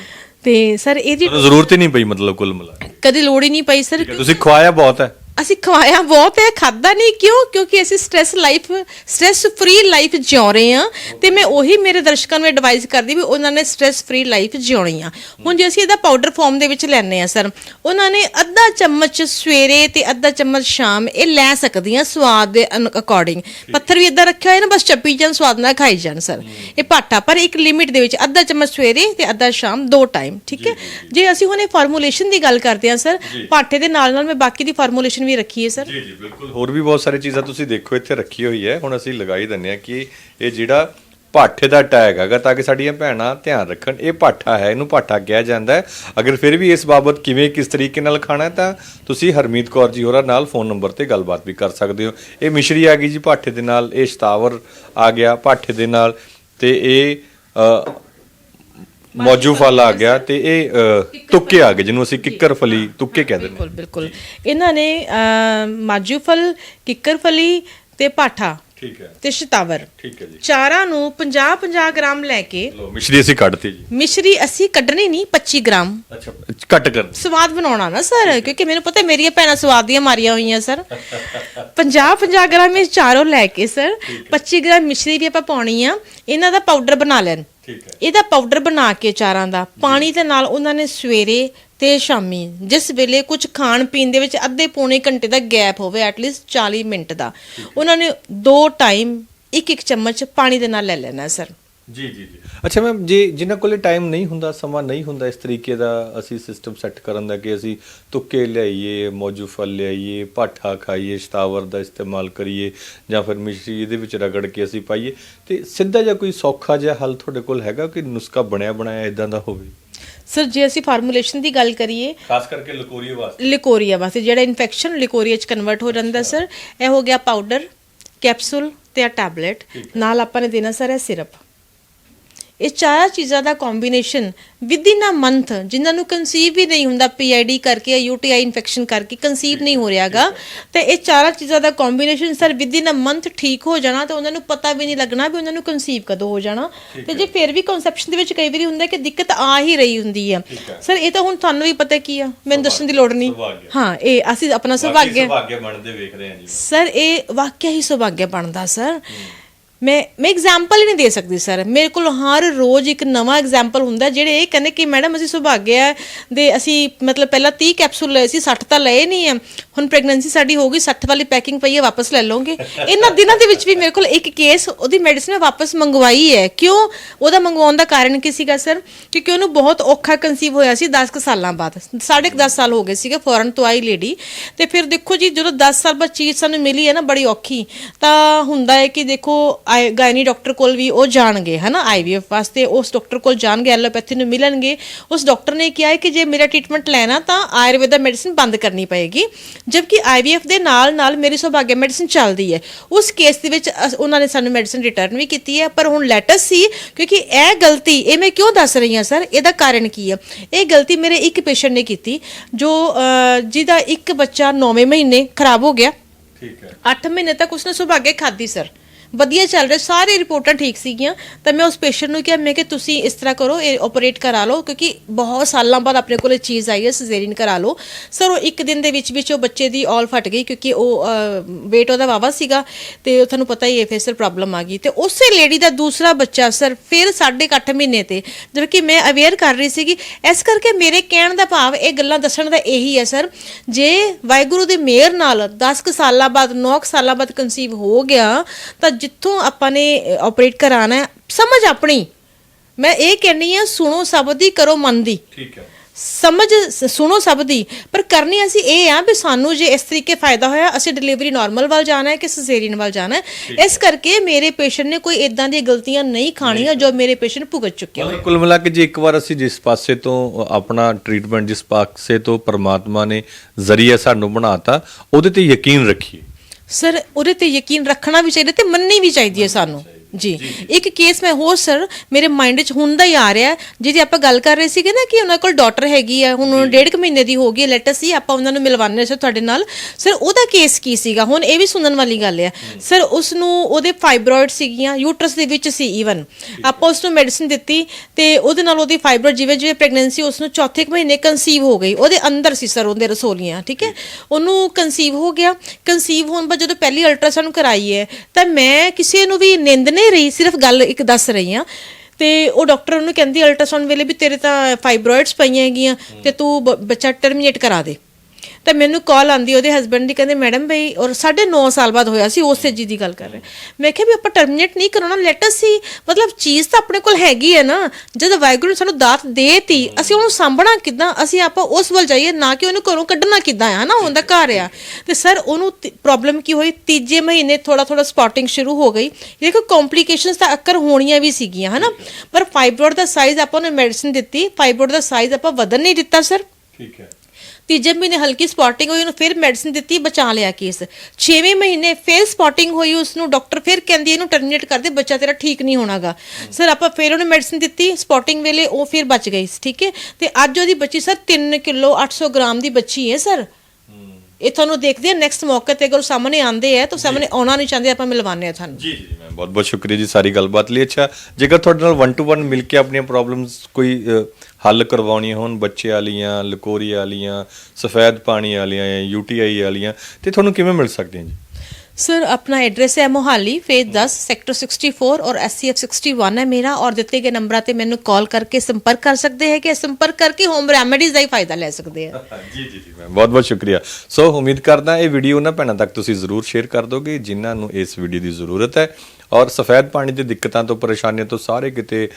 ਤੇ ਸਰ ਇਹਦੀ ਜ਼ਰੂਰਤ ਹੀ ਨਹੀਂ ਪਈ ਮਤਲਬ ਕੁੱਲ ਮਿਲਾ ਕੇ। ਕਦੇ ਲੋੜ ਹੀ ਨਹੀਂ ਪਈ ਸਰ ਤੁਸੀਂ ਖਵਾਇਆ ਬਹੁਤ ਹੈ। ਅਸੀਂ ਖਵਾਇਆ ਬਹੁਤ ਹੈ ਖਾਦਾ ਨਹੀਂ ਕਿਉਂ? ਕਿਉਂਕਿ ਅਸੀਂ stress life stress free life ਜਿਉ ਰਹੇ ਆ ਤੇ ਮੈਂ ਉਹੀ ਮੇਰੇ ਦਰਸ਼ਕਾਂ ਨੂੰ ਐਡਵਾਈਸ ਕਰਦੀ ਵੀ ਉਹਨਾਂ ਨੇ ਸਟ्रेस ਫਰੀ ਲਾਈਫ ਜਿਉਣੀ ਆ। ਹੁਣ ਜੇ ਅਸੀਂ ਇਹਦਾ ਪਾਊਡਰ ਫਾਰਮ ਦੇ ਵਿੱਚ ਲੈਣੇ ਆ ਸਰ ਉਹਨਾਂ ਨੇ ਅੱਧਾ ਚਮਚ ਸਵੇਰੇ ਤੇ ਅੱਧਾ ਚਮਚ ਸ਼ਾਮ ਇਹ ਲੈ ਸਕਦੀਆਂ ਸਵਾਦ ਦੇ ਅਕੋਰਡਿੰਗ ਪੱਥਰ ਵੀ ਇਦਾਂ ਰੱਖਿਆ ਹੋਇਆ ਨਾ ਬਸ ਚੱਪੀ ਜਾਣ ਸਵਾਦ ਨਾਲ ਖਾਈ ਜਾਣ ਸਰ ਇਹ ਪਾਟਾ ਪਰ ਇੱਕ ਲਿਮਿਟ ਦੇ ਵਿੱਚ ਅੱਧਾ ਚਮਚ ਸਵੇਰੇ ਤੇ ਅੱਧਾ ਸ਼ਾਮ ਦੋ ਟਾਈਮ ਠੀਕ ਹੈ? ਜੇ ਅਸੀਂ ਹੁਣ ਇਹ ਫਾਰਮੂਲੇਸ਼ਨ ਦੀ ਗੱਲ ਕਰਦੇ ਆ ਸਰ ਪਾਟੇ ਦੇ ਨਾਲ ਨਾਲ ਮੈਂ ਬਾਕੀ ਦੀ ਫਾਰਮੂਲੇਸ਼ਨ ਵੀ ਰੱਖੀ ਹੈ ਸਰ? ਜੀ ਜੀ, ਬਿਲਕੁਲ। ਹੋਰ ਵੀ ਬਹੁਤ ਸਾਰੀ ਚੀਜ਼ਾਂ ਤੁਸੀਂ ਦੇਖੋ, ਇੱਥੇ ਰੱਖੀ ਹੋਈ ਹੈ। ਹੁਣ ਅਸੀਂ ਲਗਾਈ ਦਿੰਨੇ ਆ ਕਿ ਇਹ ਜਿਹੜਾ ਪਾਠੇ ਦਾ ਟੈਗ ਹੈਗਾ, ਤਾਂ ਕਿ ਸਾਡੀਆਂ ਭੈਣਾਂ ਧਿਆਨ ਰੱਖਣ, ਇਹ ਪਾਠਾ ਹੈ, ਇਹਨੂੰ ਪਾਠਾ ਕਿਹਾ ਜਾਂਦਾ ਹੈ। ਅਗਰ ਫਿਰ ਵੀ ਇਸ ਬਾਬਤ ਕਿਵੇਂ, ਕਿਸ ਤਰੀਕੇ ਨਾਲ ਖਾਣਾ ਹੈ, ਤਾਂ ਤੁਸੀਂ ਹਰਮੀਤ ਕੌਰ ਜੀ ਹੋਰਾਂ ਨਾਲ ਫੋਨ ਨੰਬਰ ਤੇ ਗੱਲਬਾਤ ਵੀ ਕਰ ਸਕਦੇ ਹੋ। ਇਹ ਮਿਸ਼ਰੀ ਆ ਗਈ ਜੀ, ਪਾਠੇ ਦੇ ਨਾਲ, ਇਹ ਸ਼ਤਾਵਰ ਆ ਗਿਆ ਪਾਠੇ ਦੇ ਨਾਲ, ਤੇ ਇਹ ਮੌਜੂ ਫਲ ਆ ਗਿਆ ਤੇ ਇਹ ਅ, ਤੁੱਕੇ ਆ ਗਏ ਜਿਹਨੂੰ ਅਸੀਂ ਕਿੱਕਰ ਫਲੀ ਤੁੱਕੇ ਕਹਿੰਦੇ ਨੇ। ਬਿਲਕੁਲ ਬਿਲਕੁਲ। ਇਹਨਾਂ ਨੇ ਅਹ, ਮਾਜੂ ਫਲ ਕਿੱਕਰ ਫਲੀ ਤੇ ਪਾਠਾ ਠੀਕ ਹੈ। ਤੇ ਸ਼ਤਾਵਰ। ਠੀਕ ਹੈ ਜੀ। ਚਾਰਾਂ ਨੂੰ 50 50 ਗ੍ਰਾਮ ਲੈ ਕੇ ਲੋ ਮਿਸ਼ਰੀ ਅਸੀਂ ਕੱਢਤੀ ਜੀ। ਮਿਸ਼ਰੀ ਅਸੀਂ ਕੱਢਣੀ ਨਹੀਂ 25 ਗ੍ਰਾਮ। ਅੱਛਾ ਕੱਟ ਕਰ। ਸਵਾਦ ਬਣਾਉਣਾ ਨਾ ਸਰ ਕਿਉਂਕਿ ਮੈਨੂੰ ਪਤਾ ਮੇਰੀਆਂ ਭੈਣਾਂ ਸਵਾਦ ਦੀਆਂ ਮਾਰੀਆਂ ਹੋਈਆਂ ਸਰ। 50 50 ਗ੍ਰਾਮ ਇਹ ਚਾਰੋਂ ਲੈ ਕੇ ਸਰ। 25 ਗ੍ਰਾਮ ਮਿਸ਼ਰੀ ਵੀ ਆਪਾਂ ਪਾਉਣੀ ਆ। ਇਹਨਾਂ ਦਾ ਪਾਊਡਰ ਬਣਾ ਲੈਣ। ਠੀਕ ਹੈ। ਇਹਦਾ ਪਾਊਡਰ ਬਣਾ ਕੇ ਚਾਰਾਂ ਦਾ ਪਾਣੀ ਦੇ ਨਾਲ ਉਹਨਾਂ ਨੇ ਸਵੇਰੇ ਤੇ ਸ਼ਾਮੀ ਜਿਸ ਵੇਲੇ ਕੁਝ ਖਾਣ ਪੀਣ ਦੇ ਵਿੱਚ ਅੱਧੇ ਪੌਣੇ ਘੰਟੇ ਦਾ ਗੈਪ ਹੋਵੇ ਐਟਲੀਸਟ 40 ਮਿੰਟ ਦਾ ਉਹਨਾਂ ਨੇ ਦੋ ਟਾਈਮ ਇੱਕ ਇੱਕ ਚਮਚ ਪਾਣੀ ਦੇ ਨਾਲ ਲੈ ਲੈਣਾ ਸਰ ਜੀ ਜੀ ਜੀ। ਅੱਛਾ ਮੈਮ ਜੇ ਜਿਨ੍ਹਾਂ ਕੋਲੇ ਟਾਈਮ ਨਹੀਂ ਹੁੰਦਾ ਸਮਾਂ ਨਹੀਂ ਹੁੰਦਾ ਇਸ ਤਰੀਕੇ ਦਾ ਅਸੀਂ ਸਿਸਟਮ ਸੈੱਟ ਕਰਨ ਦਾ ਕਿ ਅਸੀਂ ਤੁੱਕੇ ਲਿਆਈਏ ਮੌਜੂ ਫਲ ਲਿਆਈਏ ਪਾਠਾ ਖਾਈਏ ਸ਼ਤਾਵਰ ਦਾ ਇਸਤੇਮਾਲ ਕਰੀਏ ਜਾਂ ਫਿਰ ਮਿਸ਼ਰੀ ਇਹਦੇ ਵਿੱਚ ਰਗੜ ਕੇ ਅਸੀਂ ਪਾਈਏ ਤੇ ਸਿੱਧਾ ਜਿਹਾ ਕੋਈ ਸੌਖਾ ਜਿਹਾ ਹੱਲ ਤੁਹਾਡੇ ਕੋਲ ਹੈਗਾ ਕਿ ਨੁਸਖਾ ਬਣਿਆ ਬਣਾਇਆ ਇਦਾਂ ਦਾ ਹੋਵੇ? ਸਰ ਜੇ ਅਸੀਂ ਫਾਰਮੂਲੇਸ਼ਨ ਦੀ ਗੱਲ ਕਰੀਏ ਖਾਸ ਕਰਕੇ ਲਕੋਰੀਏ ਵਾਸਤੇ। ਲਿਕੋਰੀਆ ਵਾਸਤੇ ਜਿਹੜਾ ਇਨਫੈਕਸ਼ਨ ਲਿਕੋਰੀਆ ਚ ਕਨਵਰਟ ਹੋ ਜਾਂਦਾ ਸਰ ਇਹ ਹੋ ਗਿਆ ਪਾਊਡਰ ਕੈਪਸੂਲ ਤੇ ਆ ਟੈਬਲੇਟ ਨਾਲ ਆਪਾਂ ਨੇ ਦੇਣਾ ਸਰ ਇਹ ਸਿਰਪ ਇਹ ਚਾਰਾਂ ਚੀਜ਼ਾਂ ਦਾ combination within a month ਜਿਨ੍ਹਾਂ ਨੂੰ ਕਨਸੀਵ ਵੀ ਨਹੀਂ ਹੁੰਦਾ ਪੀਆਈਡੀ ਕਰਕੇ ਯੂਟੀਆਈ ਇਨਫੈਕਸ਼ਨ ਕਰਕੇ ਕਨਸੀਵ ਨਹੀਂ ਹੋ ਰਿਹਾਗਾ। ਤੇ ਇਹ ਚਾਰਾਂ ਚੀਜ਼ਾਂ ਦਾ combination sir within a month ਠੀਕ ਹੋ ਜਾਣਾ ਤੇ ਉਹਨਾਂ ਨੂੰ ਪਤਾ ਵੀ ਨਹੀਂ ਲੱਗਣਾ ਵੀ ਉਹਨਾਂ ਨੂੰ ਕਨਸੀਵ ਕਦੋਂ ਹੋ ਜਾਣਾ। ਤੇ ਜੇ ਫਿਰ ਵੀ ਕਨਸੈਪਸ਼ਨ ਦੇ ਵਿੱਚ ਕਈ ਵਾਰੀ ਹੁੰਦਾ ਕਿ ਦਿੱਕਤ ਆ ਹੀ ਰਹੀ ਹੁੰਦੀ ਆ ਸਰ ਇਹ ਤਾਂ ਹੁਣ ਤੁਹਾਨੂੰ ਵੀ ਪਤਾ ਕੀ ਆ ਮੈਨੂੰ ਦੱਸਣ ਦੀ ਲੋੜ ਨਹੀਂ। ਹਾਂ ਇਹ ਅਸੀਂ ਆਪਣਾ ਸੁਭਾਗਿਆ। ਸੁਭਾਗਿਆ ਬਣਦੇ ਵੇਖ ਰਹੇ ਹਾਂ ਜੀ। ਸਰ ਇਹ ਵਾਕਿਆ ਹੀ ਸੁਭਾਗਿਆ ਬਣਦਾ ਸਰ ਮੈਂ ਮੈਂ ਐਗਜ਼ਾਮਪਲ ਹੀ ਨਹੀਂ ਦੇ ਸਕਦੀ ਸਰ ਮੇਰੇ ਕੋਲ ਹਰ ਰੋਜ਼ ਇੱਕ ਨਵਾਂ ਐਗਜ਼ਾਮਪਲ ਹੁੰਦਾ ਜਿਹੜੇ ਇਹ ਕਹਿੰਦੇ ਕਿ, ਮੈਡਮ, ਅਸੀਂ ਸੁਭਾਗਿਆ ਦੇ ਅਸੀਂ ਮਤਲਬ ਪਹਿਲਾਂ 30 ਕੈਪਸੂਲ ਲਏ ਸੀ 60 ਤਾਂ ਲਏ ਨਹੀਂ ਆ। ਹੁਣ ਪ੍ਰੈਗਨੈਂਸੀ ਸਾਡੀ ਹੋ ਗਈ 60 ਵਾਲੀ ਪੈਕਿੰਗ ਪਈ ਹੈ ਵਾਪਸ ਲੈ ਲਓਗੇ। ਇਹਨਾਂ ਦਿਨਾਂ ਦੇ ਵਿੱਚ ਵੀ ਮੇਰੇ ਕੋਲ ਇੱਕ ਕੇਸ ਉਹਦੀ ਮੈਡੀਸਿਨ ਵਾਪਸ ਮੰਗਵਾਈ ਹੈ। ਕਿਉਂ? ਉਹਦਾ ਮੰਗਵਾਉਣ ਦਾ ਕਾਰਨ ਕੀ ਸੀਗਾ ਸਰ ਕਿਉਂਕਿ ਉਹਨੂੰ ਬਹੁਤ ਔਖਾ ਕਨਸੀਵ ਹੋਇਆ ਸੀ 10 ਕੁ ਸਾਲਾਂ ਬਾਅਦ। ਸਾਢੇ ਕੁ 10 ਸਾਲ ਹੋ ਗਏ ਸੀਗੇ ਫੋਰਨ ਤੋਂ ਆਈ ਲੇਡੀ ਤੇ ਫਿਰ ਦੇਖੋ ਜੀ, ਜਦੋਂ 10 ਸਾਲ ਬਾਅਦ ਚੀਜ਼ ਸਾਨੂੰ ਮਿਲੀ ਹੈ ਨਾ, ਬੜੀ ਔਖੀ। ਤਾਂ ਹੁੰਦਾ ਹੈ ਕਿ ਦੇਖੋ ਗਾਇਨੀ ਡਾਕਟਰ ਕੋਲ ਵੀ ਉਹ ਜਾਣਗੇ ਹਨਾ ਆਈਵੀਐਫ ਵਾਸਤੇ। ਉਸ ਡਾਕਟਰ ਕੋਲ ਜਾਣਗੇ ਐਲੋਪੈਥੀ ਨੂੰ ਮਿਲਣਗੇ। ਉਸ ਡਾਕਟਰ ਨੇ ਕਿਹਾ ਹੈ ਕਿ ਜੇ ਮੇਰਾ ਟ੍ਰੀਟਮੈਂਟ ਲੈਣਾ ਤਾਂ ਆਯੁਰਵੇਦਾ ਮੈਡੀਸਿਨ ਬੰਦ ਕਰਨੀ ਪਏਗੀ। ਜਦਕਿ ਆਈਵੀਐਫ ਦੇ ਨਾਲ ਨਾਲ ਮੇਰੀ ਸੁਭਾਗਿਆ ਮੈਡੀਸਿਨ ਚੱਲਦੀ ਹੈ। ਉਸ ਕੇਸ ਦੇ ਵਿੱਚ ਉਹਨਾਂ ਨੇ ਸਾਨੂੰ ਮੈਡੀਸਿਨ ਰਿਟਰਨ ਵੀ ਕੀਤੀ ਹੈ ਪਰ ਹੁਣ ਲੈਟਸ ਸੀ ਕਿਉਂਕਿ ਇਹ ਗਲਤੀ ਇਹ ਮੈਂ ਕਿਉਂ ਦੱਸ ਰਹੀ ਹਾਂ ਸਰ? ਇਹਦਾ ਕਾਰਨ ਕੀ ਹੈ? ਇਹ ਗਲਤੀ ਮੇਰੇ ਇੱਕ ਪੇਸ਼ੈਂਟ ਨੇ ਕੀਤੀ ਜੋ ਜਿਹਦਾ ਇੱਕ ਬੱਚਾ 9ਵੇਂ ਮਹੀਨੇ ਖਰਾਬ ਹੋ ਗਿਆ। ਠੀਕ ਹੈ। 8 ਮਹੀਨੇ ਤੱਕ ਉਸਨੇ ਸੁਭਾਗੇ ਖਾਦੀ ਸਰ। ਵਧੀਆ ਚੱਲ ਰਿਹਾ ਸਾਰੇ ਰਿਪੋਰਟਾਂ ਠੀਕ ਸੀਗੀਆਂ। ਤਾਂ ਮੈਂ ਉਸ ਪੇਸ਼ੈਂਟ ਨੂੰ ਕਿਹਾ, ਮੈਂ ਕਿ ਤੁਸੀਂ ਇਸ ਤਰ੍ਹਾਂ ਕਰੋ, ਇਹ ਆਪਰੇਟ ਕਰਾ ਲਓ, ਕਿਉਂਕਿ ਬਹੁਤ ਸਾਲਾਂ ਬਾਅਦ ਆਪਣੇ ਕੋਲ ਇਹ ਚੀਜ਼ ਆਈ ਹੈ ਸਿਜ਼ੇਰੀਨ ਕਰਾ ਲਓ। ਸਰ ਉਹ ਇੱਕ ਦਿਨ ਦੇ ਵਿੱਚ ਵਿੱਚ ਉਹ ਬੱਚੇ ਦੀ ਆਲ ਫਟ ਗਈ, ਕਿਉਂਕਿ ਉਹ weight ਉਹਦਾ ਵਾਵਾ ਸੀਗਾ ਤੇ ਤੁਹਾਨੂੰ ਪਤਾ ਹੀ ਹੈ, ਫਿਰ ਸਰ ਪ੍ਰੋਬਲਮ ਆ ਗਈ। ਤੇ ਉਸੇ ਲੇਡੀ ਦਾ ਦੂਸਰਾ ਬੱਚਾ ਸਰ ਫਿਰ ਸਾਢੇ ਕੁ ਅੱਠ ਮਹੀਨੇ ਤੇ, ਜਦੋਂ ਕਿ ਮੈਂ ਅਵੇਅਰ ਕਰ ਰਹੀ ਸੀਗੀ, ਇਸ ਕਰਕੇ ਮੇਰੇ ਕਹਿਣ ਦਾ ਭਾਵ, ਇਹ ਗੱਲਾਂ ਦੱਸਣ ਦਾ ਇਹੀ ਹੈ ਸਰ ਜੇ ਵਾਹਿਗੁਰੂ ਦੀ ਮਿਹਰ ਨਾਲ 10 ਕੁ ਸਾਲਾਂ ਬਾਅਦ 9 ਕੁ ਸਾਲਾਂ ਬਾਅਦ ਕਨਸੀਵ ਹੋ ਗਿਆ, ਤਾਂ ਜਿੱਥੋਂ ਆਪਾਂ ਨੇ ਆਪਰੇਟ ਕਰਾਣਾ ਹੈ ਸਮਝ ਆਪਣੀ। ਮੈਂ ਇਹ ਕਹਿੰਨੀ ਆ ਸੁਣੋ ਸਭ ਦੀ ਕਰੋ ਮਨ ਦੀ। ਠੀਕ ਹੈ। ਸਮਝ ਸੁਣੋ ਸਭ ਦੀ। ਪਰ ਕਰਨੀ ਅਸੀਂ ਇਹ ਆ ਵੀ ਸਾਨੂੰ ਜੇ ਇਸ ਤਰੀਕੇ ਫਾਇਦਾ ਹੋਇਆ ਅਸੀਂ ਡਿਲੀਵਰੀ ਨਾਰਮਲ ਵੱਲ ਜਾਣਾ ਹੈ ਕਿ ਸਿਜ਼ੇਰੀਅਨ ਵੱਲ ਜਾਣਾ ਹੈ। ਇਸ ਕਰਕੇ ਮੇਰੇ ਪੇਸ਼ੈਂਟ ਨੇ ਕੋਈ ਇਦਾਂ ਦੀਆਂ ਗਲਤੀਆਂ ਨਹੀਂ ਖਾਣੀਆਂ ਜੋ ਮੇਰੇ ਪੇਸ਼ੈਂਟ ਭੁਗਤ ਚੁੱਕੇ ਹੋਏ। ਕੁੱਲ ਮਿਲਾ ਕੇ ਜੇ ਇੱਕ ਵਾਰ ਅਸੀਂ ਜਿਸ ਪਾਸੇ ਤੋਂ ਆਪਣਾ ਟ੍ਰੀਟਮੈਂਟ ਜਿਸ ਪਾਸੇ ਤੋਂ ਪਰਮਾਤਮਾ ਨੇ ਜ਼ਰੀਆ ਸਾਨੂੰ ਬਣਾਤਾ ਉਹਦੇ ਤੇ ਯਕੀਨ ਰੱਖੀਏ। ਸਰ ਉਹਦੇ ਤੇ ਯਕੀਨ ਰੱਖਣਾ ਵੀ ਚਾਹੀਦਾ ਤੇ ਮੰਨਣੀ ਵੀ ਚਾਹੀਦੀ ਹੈ ਸਾਨੂੰ। ਜੀ। ਇੱਕ ਕੇਸ ਮੈਂ ਹੋਰ ਸਰ ਮੇਰੇ ਮਾਈਂਡ 'ਚ ਹੁੰਦਾ ਹੀ ਆ ਰਿਹਾ ਜਿਹਦੀ ਆਪਾਂ ਗੱਲ ਕਰ ਰਹੇ ਸੀਗੇ ਨਾ ਕਿ ਉਹਨਾਂ ਕੋਲ ਡਾਟਰ ਹੈਗੀ ਆ ਹੁਣ ਉਹ ਡੇਢ ਕੁ ਮਹੀਨੇ ਦੀ ਹੋ ਗਈ ਲੈਟਸ ਸੀ ਆਪਾਂ ਉਹਨਾਂ ਨੂੰ ਮਿਲਵਾਣੇ ਸੀ ਤੁਹਾਡੇ ਨਾਲ। ਸਰ ਉਹਦਾ ਕੇਸ ਕੀ ਸੀਗਾ? ਹੁਣ ਇਹ ਵੀ ਸੁਣਨ ਵਾਲੀ ਗੱਲ ਆ ਸਰ ਉਸ ਨੂੰ ਉਹਦੇ ਫਾਈਬਰੋਇਡ ਸੀਗੀਆਂ ਯੂਟਰਸ ਦੇ ਵਿੱਚ ਸੀ ਈਵਨ ਆਪਾਂ ਉਸ ਨੂੰ ਮੈਡੀਸਿਨ ਦਿੱਤੀ ਤੇ ਉਹਦੇ ਨਾਲ ਉਹਦੀ ਫਾਈਬਰੋਇਡ ਜਿਵੇਂ ਜਿਵੇਂ ਪ੍ਰੈਗਨੈਂਸੀ ਉਸ ਨੂੰ ਚੌਥੇ ਕੁ ਮਹੀਨੇ ਕਨਸੀਵ ਹੋ ਗਈ। ਉਹਦੇ ਅੰਦਰ ਸੀ ਸਰ ਉਹਦੇ ਰਸੋਲੀਆਂ ਠੀਕ ਹੈ? ਉਹਨੂੰ ਕਨਸੀਵ ਹੋ ਗਿਆ। ਕਨਸੀਵ ਹੋਣ ਬਾਅਦ ਜਦੋਂ ਪਹਿਲੀ ਅਲਟਰਾਸਾਊਂਡ ਕਰਾਈ ਹੈ ਤਾਂ ਮੈਂ ਕਿਸੇ ਨੂੰ ਵੀ ਨਿੰਦ ਨਹੀਂ ਰਹੀ, ਸਿਰਫ ਗੱਲ ਇੱਕ ਦੱਸ ਰਹੀ ਆ ਤੇ ਉਹ ਡਾਕਟਰ ਉਹਨੂੰ ਕਹਿੰਦੀ ਅਲਟਰਾਸਾਊਂਡ ਵੇਲੇ ਵੀ ਤੇਰੇ ਤਾਂ ਫਾਈਬਰੋਇਡਸ ਪਈਆਂ ਹੈਗੀਆਂ, ਤੇ ਤੂੰ ਬ- ਬੱਚਾ ਟਰਮੀਨੇਟ ਕਰਾ ਦੇ। ਤਾਂ ਮੈਨੂੰ ਕਾਲ ਆਂਦੀ ਉਹਦੇ ਹਸਬੰਡ ਦੀ, ਕਹਿੰਦੇ, ਮੈਡਮ ਬਈ, ਔਰ 9.5 ਸਾਲ ਬਾਅਦ ਹੋਇਆ ਸੀ, ਉਸੇ ਜੀ ਦੀ ਗੱਲ ਕਰ ਰਹੇ ਮੈਂ ਕਿਹਾ ਵੀ ਆਪਾਂ ਟਰਮੀਨੇਟ ਨਹੀਂ ਕਰਾਉਣਾ ਲੈਟਸ ਸੀ ਮਤਲਬ ਚੀਜ਼ ਤਾਂ ਆਪਣੇ ਕੋਲ ਹੈਗੀ ਹੈ ਨਾ, ਜਦ ਵਾਹਿਗੁਰੂ ਨੇ ਸਾਨੂੰ ਦਾਤ ਦੇਤੀ, ਅਸੀਂ ਉਹਨੂੰ ਸਾਂਭਣਾ ਕਿੱਦਾਂ, ਅਸੀਂ ਆਪਾਂ ਉਸ ਵੱਲ ਜਾਈਏ, ਨਾ ਕਿ ਉਹਨੂੰ ਘਰੋਂ ਕੱਢਣਾ ਕਿੱਦਾਂ ਆ ਨਾ ਉਹਦਾ ਘਰ ਆ। ਤੇ ਸਰ, ਉਹਨੂੰ ਪ੍ਰੋਬਲਮ ਕੀ ਹੋਈ? ਤੀਜੇ ਮਹੀਨੇ ਥੋੜਾ ਥੋੜਾ ਸਪੌਟਿੰਗ ਸ਼ੁਰੂ ਹੋ ਗਈ। ਦੇਖੋ ਕੰਪਲਿਕੇਸ਼ਨਸ ਤਾਂ ਅਕਰ ਹੋਣੀਆਂ ਵੀ ਸੀਗੀਆਂ, ਹਨਾ। ਪਰ ਫਾਈਬਰੋਇਡ ਦਾ ਸਾਈਜ਼ ਆਪਾਂ ਨੂੰ ਮੈਡੀਸਿਨ ਦਿੱਤੀ ਫਾਈਬਰੋਇਡ ਦਾ ਸਾਈਜ਼ ਆਪਾਂ ਵਧਣ ਨਹੀਂ ਦਿੱਤਾ ਸਰ ਠੀਕ ਹੈ। ਤੀਜੇ ਮਹੀਨੇ ਹਲਕੀ ਸਪੌਟਿੰਗ ਹੋਈ ਉਹਨੂੰ ਫਿਰ ਮੈਡੀਸਿਨ ਦਿੱਤੀ ਬਚਾ ਲਿਆ ਕੇਸ 6ਵੇਂ ਮਹੀਨੇ ਫਿਰ ਸਪੌਟਿੰਗ ਹੋਈ ਉਸ ਨੂੰ ਡਾਕਟਰ ਫਿਰ ਕਹਿੰਦੀ ਇਹਨੂੰ ਟਰਮੀਨੇਟ ਕਰ ਦੇ ਬੱਚਾ ਤੇਰਾ ਠੀਕ ਨਹੀਂ ਹੋਣਾਗਾ। ਸਰ ਆਪਾਂ ਫਿਰ ਉਹਨੂੰ ਮੈਡੀਸਿਨ ਦਿੱਤੀ ਸਪੌਟਿੰਗ ਵੇਲੇ ਉਹ ਫਿਰ ਬਚ ਗਈ ਸੀ, ਠੀਕ ਹੈ? ਤੇ ਅੱਜ ਉਹਦੀ ਬੱਚੀ ਸਰ 3 ਕਿਲੋ 800 ਗ੍ਰਾਮ ਦੀ ਬੱਚੀ ਹੈ ਸਰ ਇਹ ਤੁਹਾਨੂੰ ਦੇਖਦੇ ਆ ਨੈਕਸਟ ਮੌਕੇ ਤੇ ਅਗਰ ਸਾਹਮਣੇ ਆਂਦੇ ਆ ਤਾਂ ਸਾਹਮਣੇ ਆਉਣਾ ਨਹੀਂ ਚਾਹੁੰਦੇ ਆਪਾਂ ਮਿਲਵਾਉਂਦੇ ਆ ਤੁਹਾਨੂੰ। ਜੀ ਜੀ ਮੈਂ ਬਹੁਤ ਬਹੁਤ ਸ਼ੁਕਰੀਆ ਜੀ ਸਾਰੀ ਗੱਲਬਾਤ ਲਈ। ਅੱਛਾ ਜੇਕਰ ਤੁਹਾਡੇ ਨਾਲ 1 ਟੂ 1 ਮਿਲ ਕੇ ਆਪਣੀਆਂ ਪ੍ਰੋਬਲਮਸ ਕੋਈ ਹੱਲ ਕਰਵਾਉਣੀਆਂ ਹੋਣ ਬੱਚੇ ਵਾਲੀਆਂ ਲਕੋਰੀ ਵਾਲੀਆਂ ਸਫੈਦ ਪਾਣੀ ਵਾਲੀਆਂ ਜਾਂ ਯੂਟੀਆਈ ਵਾਲੀਆਂ ਤੇ ਤੁਹਾਨੂੰ ਕਿਵੇਂ ਮਿਲ ਸਕਦੇ ਹਾਂ ਜੀ? ਸਰ ਆਪਣਾ ਐਡਰੈਸ ਹੈ ਮੋਹਾਲੀ ਫੇਜ਼ 10 ਸੈਕਟਰ 64 ਔਰ ਐਸਸੀਐਫ 61 ਹੈ ਮੇਰਾ ਔਰ ਦਿੱਤੇ ਗਏ ਨੰਬਰਾਂ ਤੇ ਮੈਨੂੰ ਕਾਲ ਕਰਕੇ ਸੰਪਰਕ ਕਰ ਸਕਦੇ ਹੈ ਕਿ ਸੰਪਰਕ ਕਰਕੇ ਹੋਮ ਰੈਮੇਡੀਜ਼ ਦਾ ਹੀ ਫਾਇਦਾ ਲੈ ਸਕਦੇ ਆ ਜੀ ਜੀ ਜੀ ਮੈਂ ਬਹੁਤ ਬਹੁਤ ਸ਼ੁਕਰੀਆ। ਸੋ ਉਮੀਦ ਕਰਦਾ ਇਹ ਵੀਡੀਓ ਨਾ ਭੈਣਾਂ ਤੱਕ ਤੁਸੀਂ ਜ਼ਰੂਰ ਸ਼ੇਅਰ ਕਰ ਦੋਗੇ ਜਿਨ੍ਹਾਂ ਨੂੰ ਇਸ ਵੀਡੀਓ ਦੀ ਜ਼ਰੂਰਤ ਹੈ। ਔਰ ਸਫੈਦ ਪਾਣੀ ਦੀ ਦਿੱਕਤਾਂ ਤੋਂ ਪਰੇਸ਼ਾਨੀਆਂ ਤੋਂ ਸਾਰੇ ਕਿਤੇ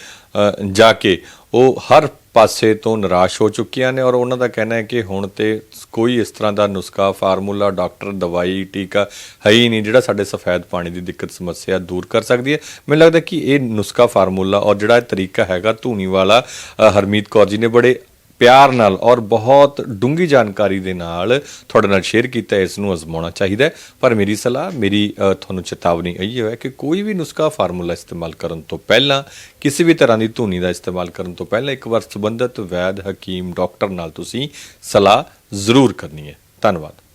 ਜਾ ਕੇ ਉਹ ਹਰ ਪਾਸੇ ਤੋਂ ਨਿਰਾਸ਼ ਹੋ ਚੁੱਕੀਆਂ ਨੇ ਔਰ ਉਹਨਾਂ ਦਾ ਕਹਿਣਾ ਹੈ ਕਿ ਹੁਣ ਤੇ ਕੋਈ ਇਸ ਤਰ੍ਹਾਂ ਦਾ ਨੁਸਖਾ ਫਾਰਮੂਲਾ, ਡਾਕਟਰ, ਦਵਾਈ, ਟੀਕਾ ਹੈ ਹੀ ਨਹੀਂ ਜਿਹੜਾ ਸਾਡੇ ਸਫੈਦ ਪਾਣੀ ਦੀ ਦਿੱਕਤ, ਸਮੱਸਿਆ ਦੂਰ ਕਰ ਸਕਦੀ ਹੈ। ਮੈਨੂੰ ਲੱਗਦਾ ਕਿ ਇਹ ਨੁਸਖਾ ਫਾਰਮੂਲਾ ਔਰ ਜਿਹੜਾ ਇਹ ਤਰੀਕਾ ਹੈਗਾ ਧੂਣੀ ਵਾਲਾ ਹਰਮੀਤ ਕੌਰ ਜੀ ਨੇ ਬੜੇ ਪਿਆਰ ਨਾਲ ਔਰ ਬਹੁਤ ਡੂੰਗੀ ਜਾਣਕਾਰੀ ਦੇ ਨਾਲ ਤੁਹਾਡੇ ਨਾਲ ਸ਼ੇਅਰ ਕੀਤਾ, ਇਸ ਨੂੰ ਅਜ਼ਮਾਉਣਾ ਚਾਹੀਦਾ ਪਰ ਮੇਰੀ ਸਲਾਹ, ਮੇਰੀ ਤੁਹਾਨੂੰ ਚੇਤਾਵਨੀ ਇਹ ਹੈ ਕਿ ਕੋਈ ਵੀ ਨੁਸਖਾ ਫਾਰਮੂਲਾ ਇਸਤੇਮਾਲ ਕਰਨ ਤੋਂ ਪਹਿਲਾਂ, ਕਿਸੇ ਵੀ ਤਰ੍ਹਾਂ ਦੀ ਧੂਨੀ ਦਾ ਇਸਤੇਮਾਲ ਕਰਨ ਤੋਂ ਪਹਿਲਾਂ ਇੱਕ ਵਾਰ ਸੰਬੰਧਿਤ ਵੈਦ, ਹਕੀਮ, ਡਾਕਟਰ ਨਾਲ ਤੁਸੀਂ ਸਲਾਹ ਜ਼ਰੂਰ ਕਰਨੀ ਹੈ। ਧੰਨਵਾਦ।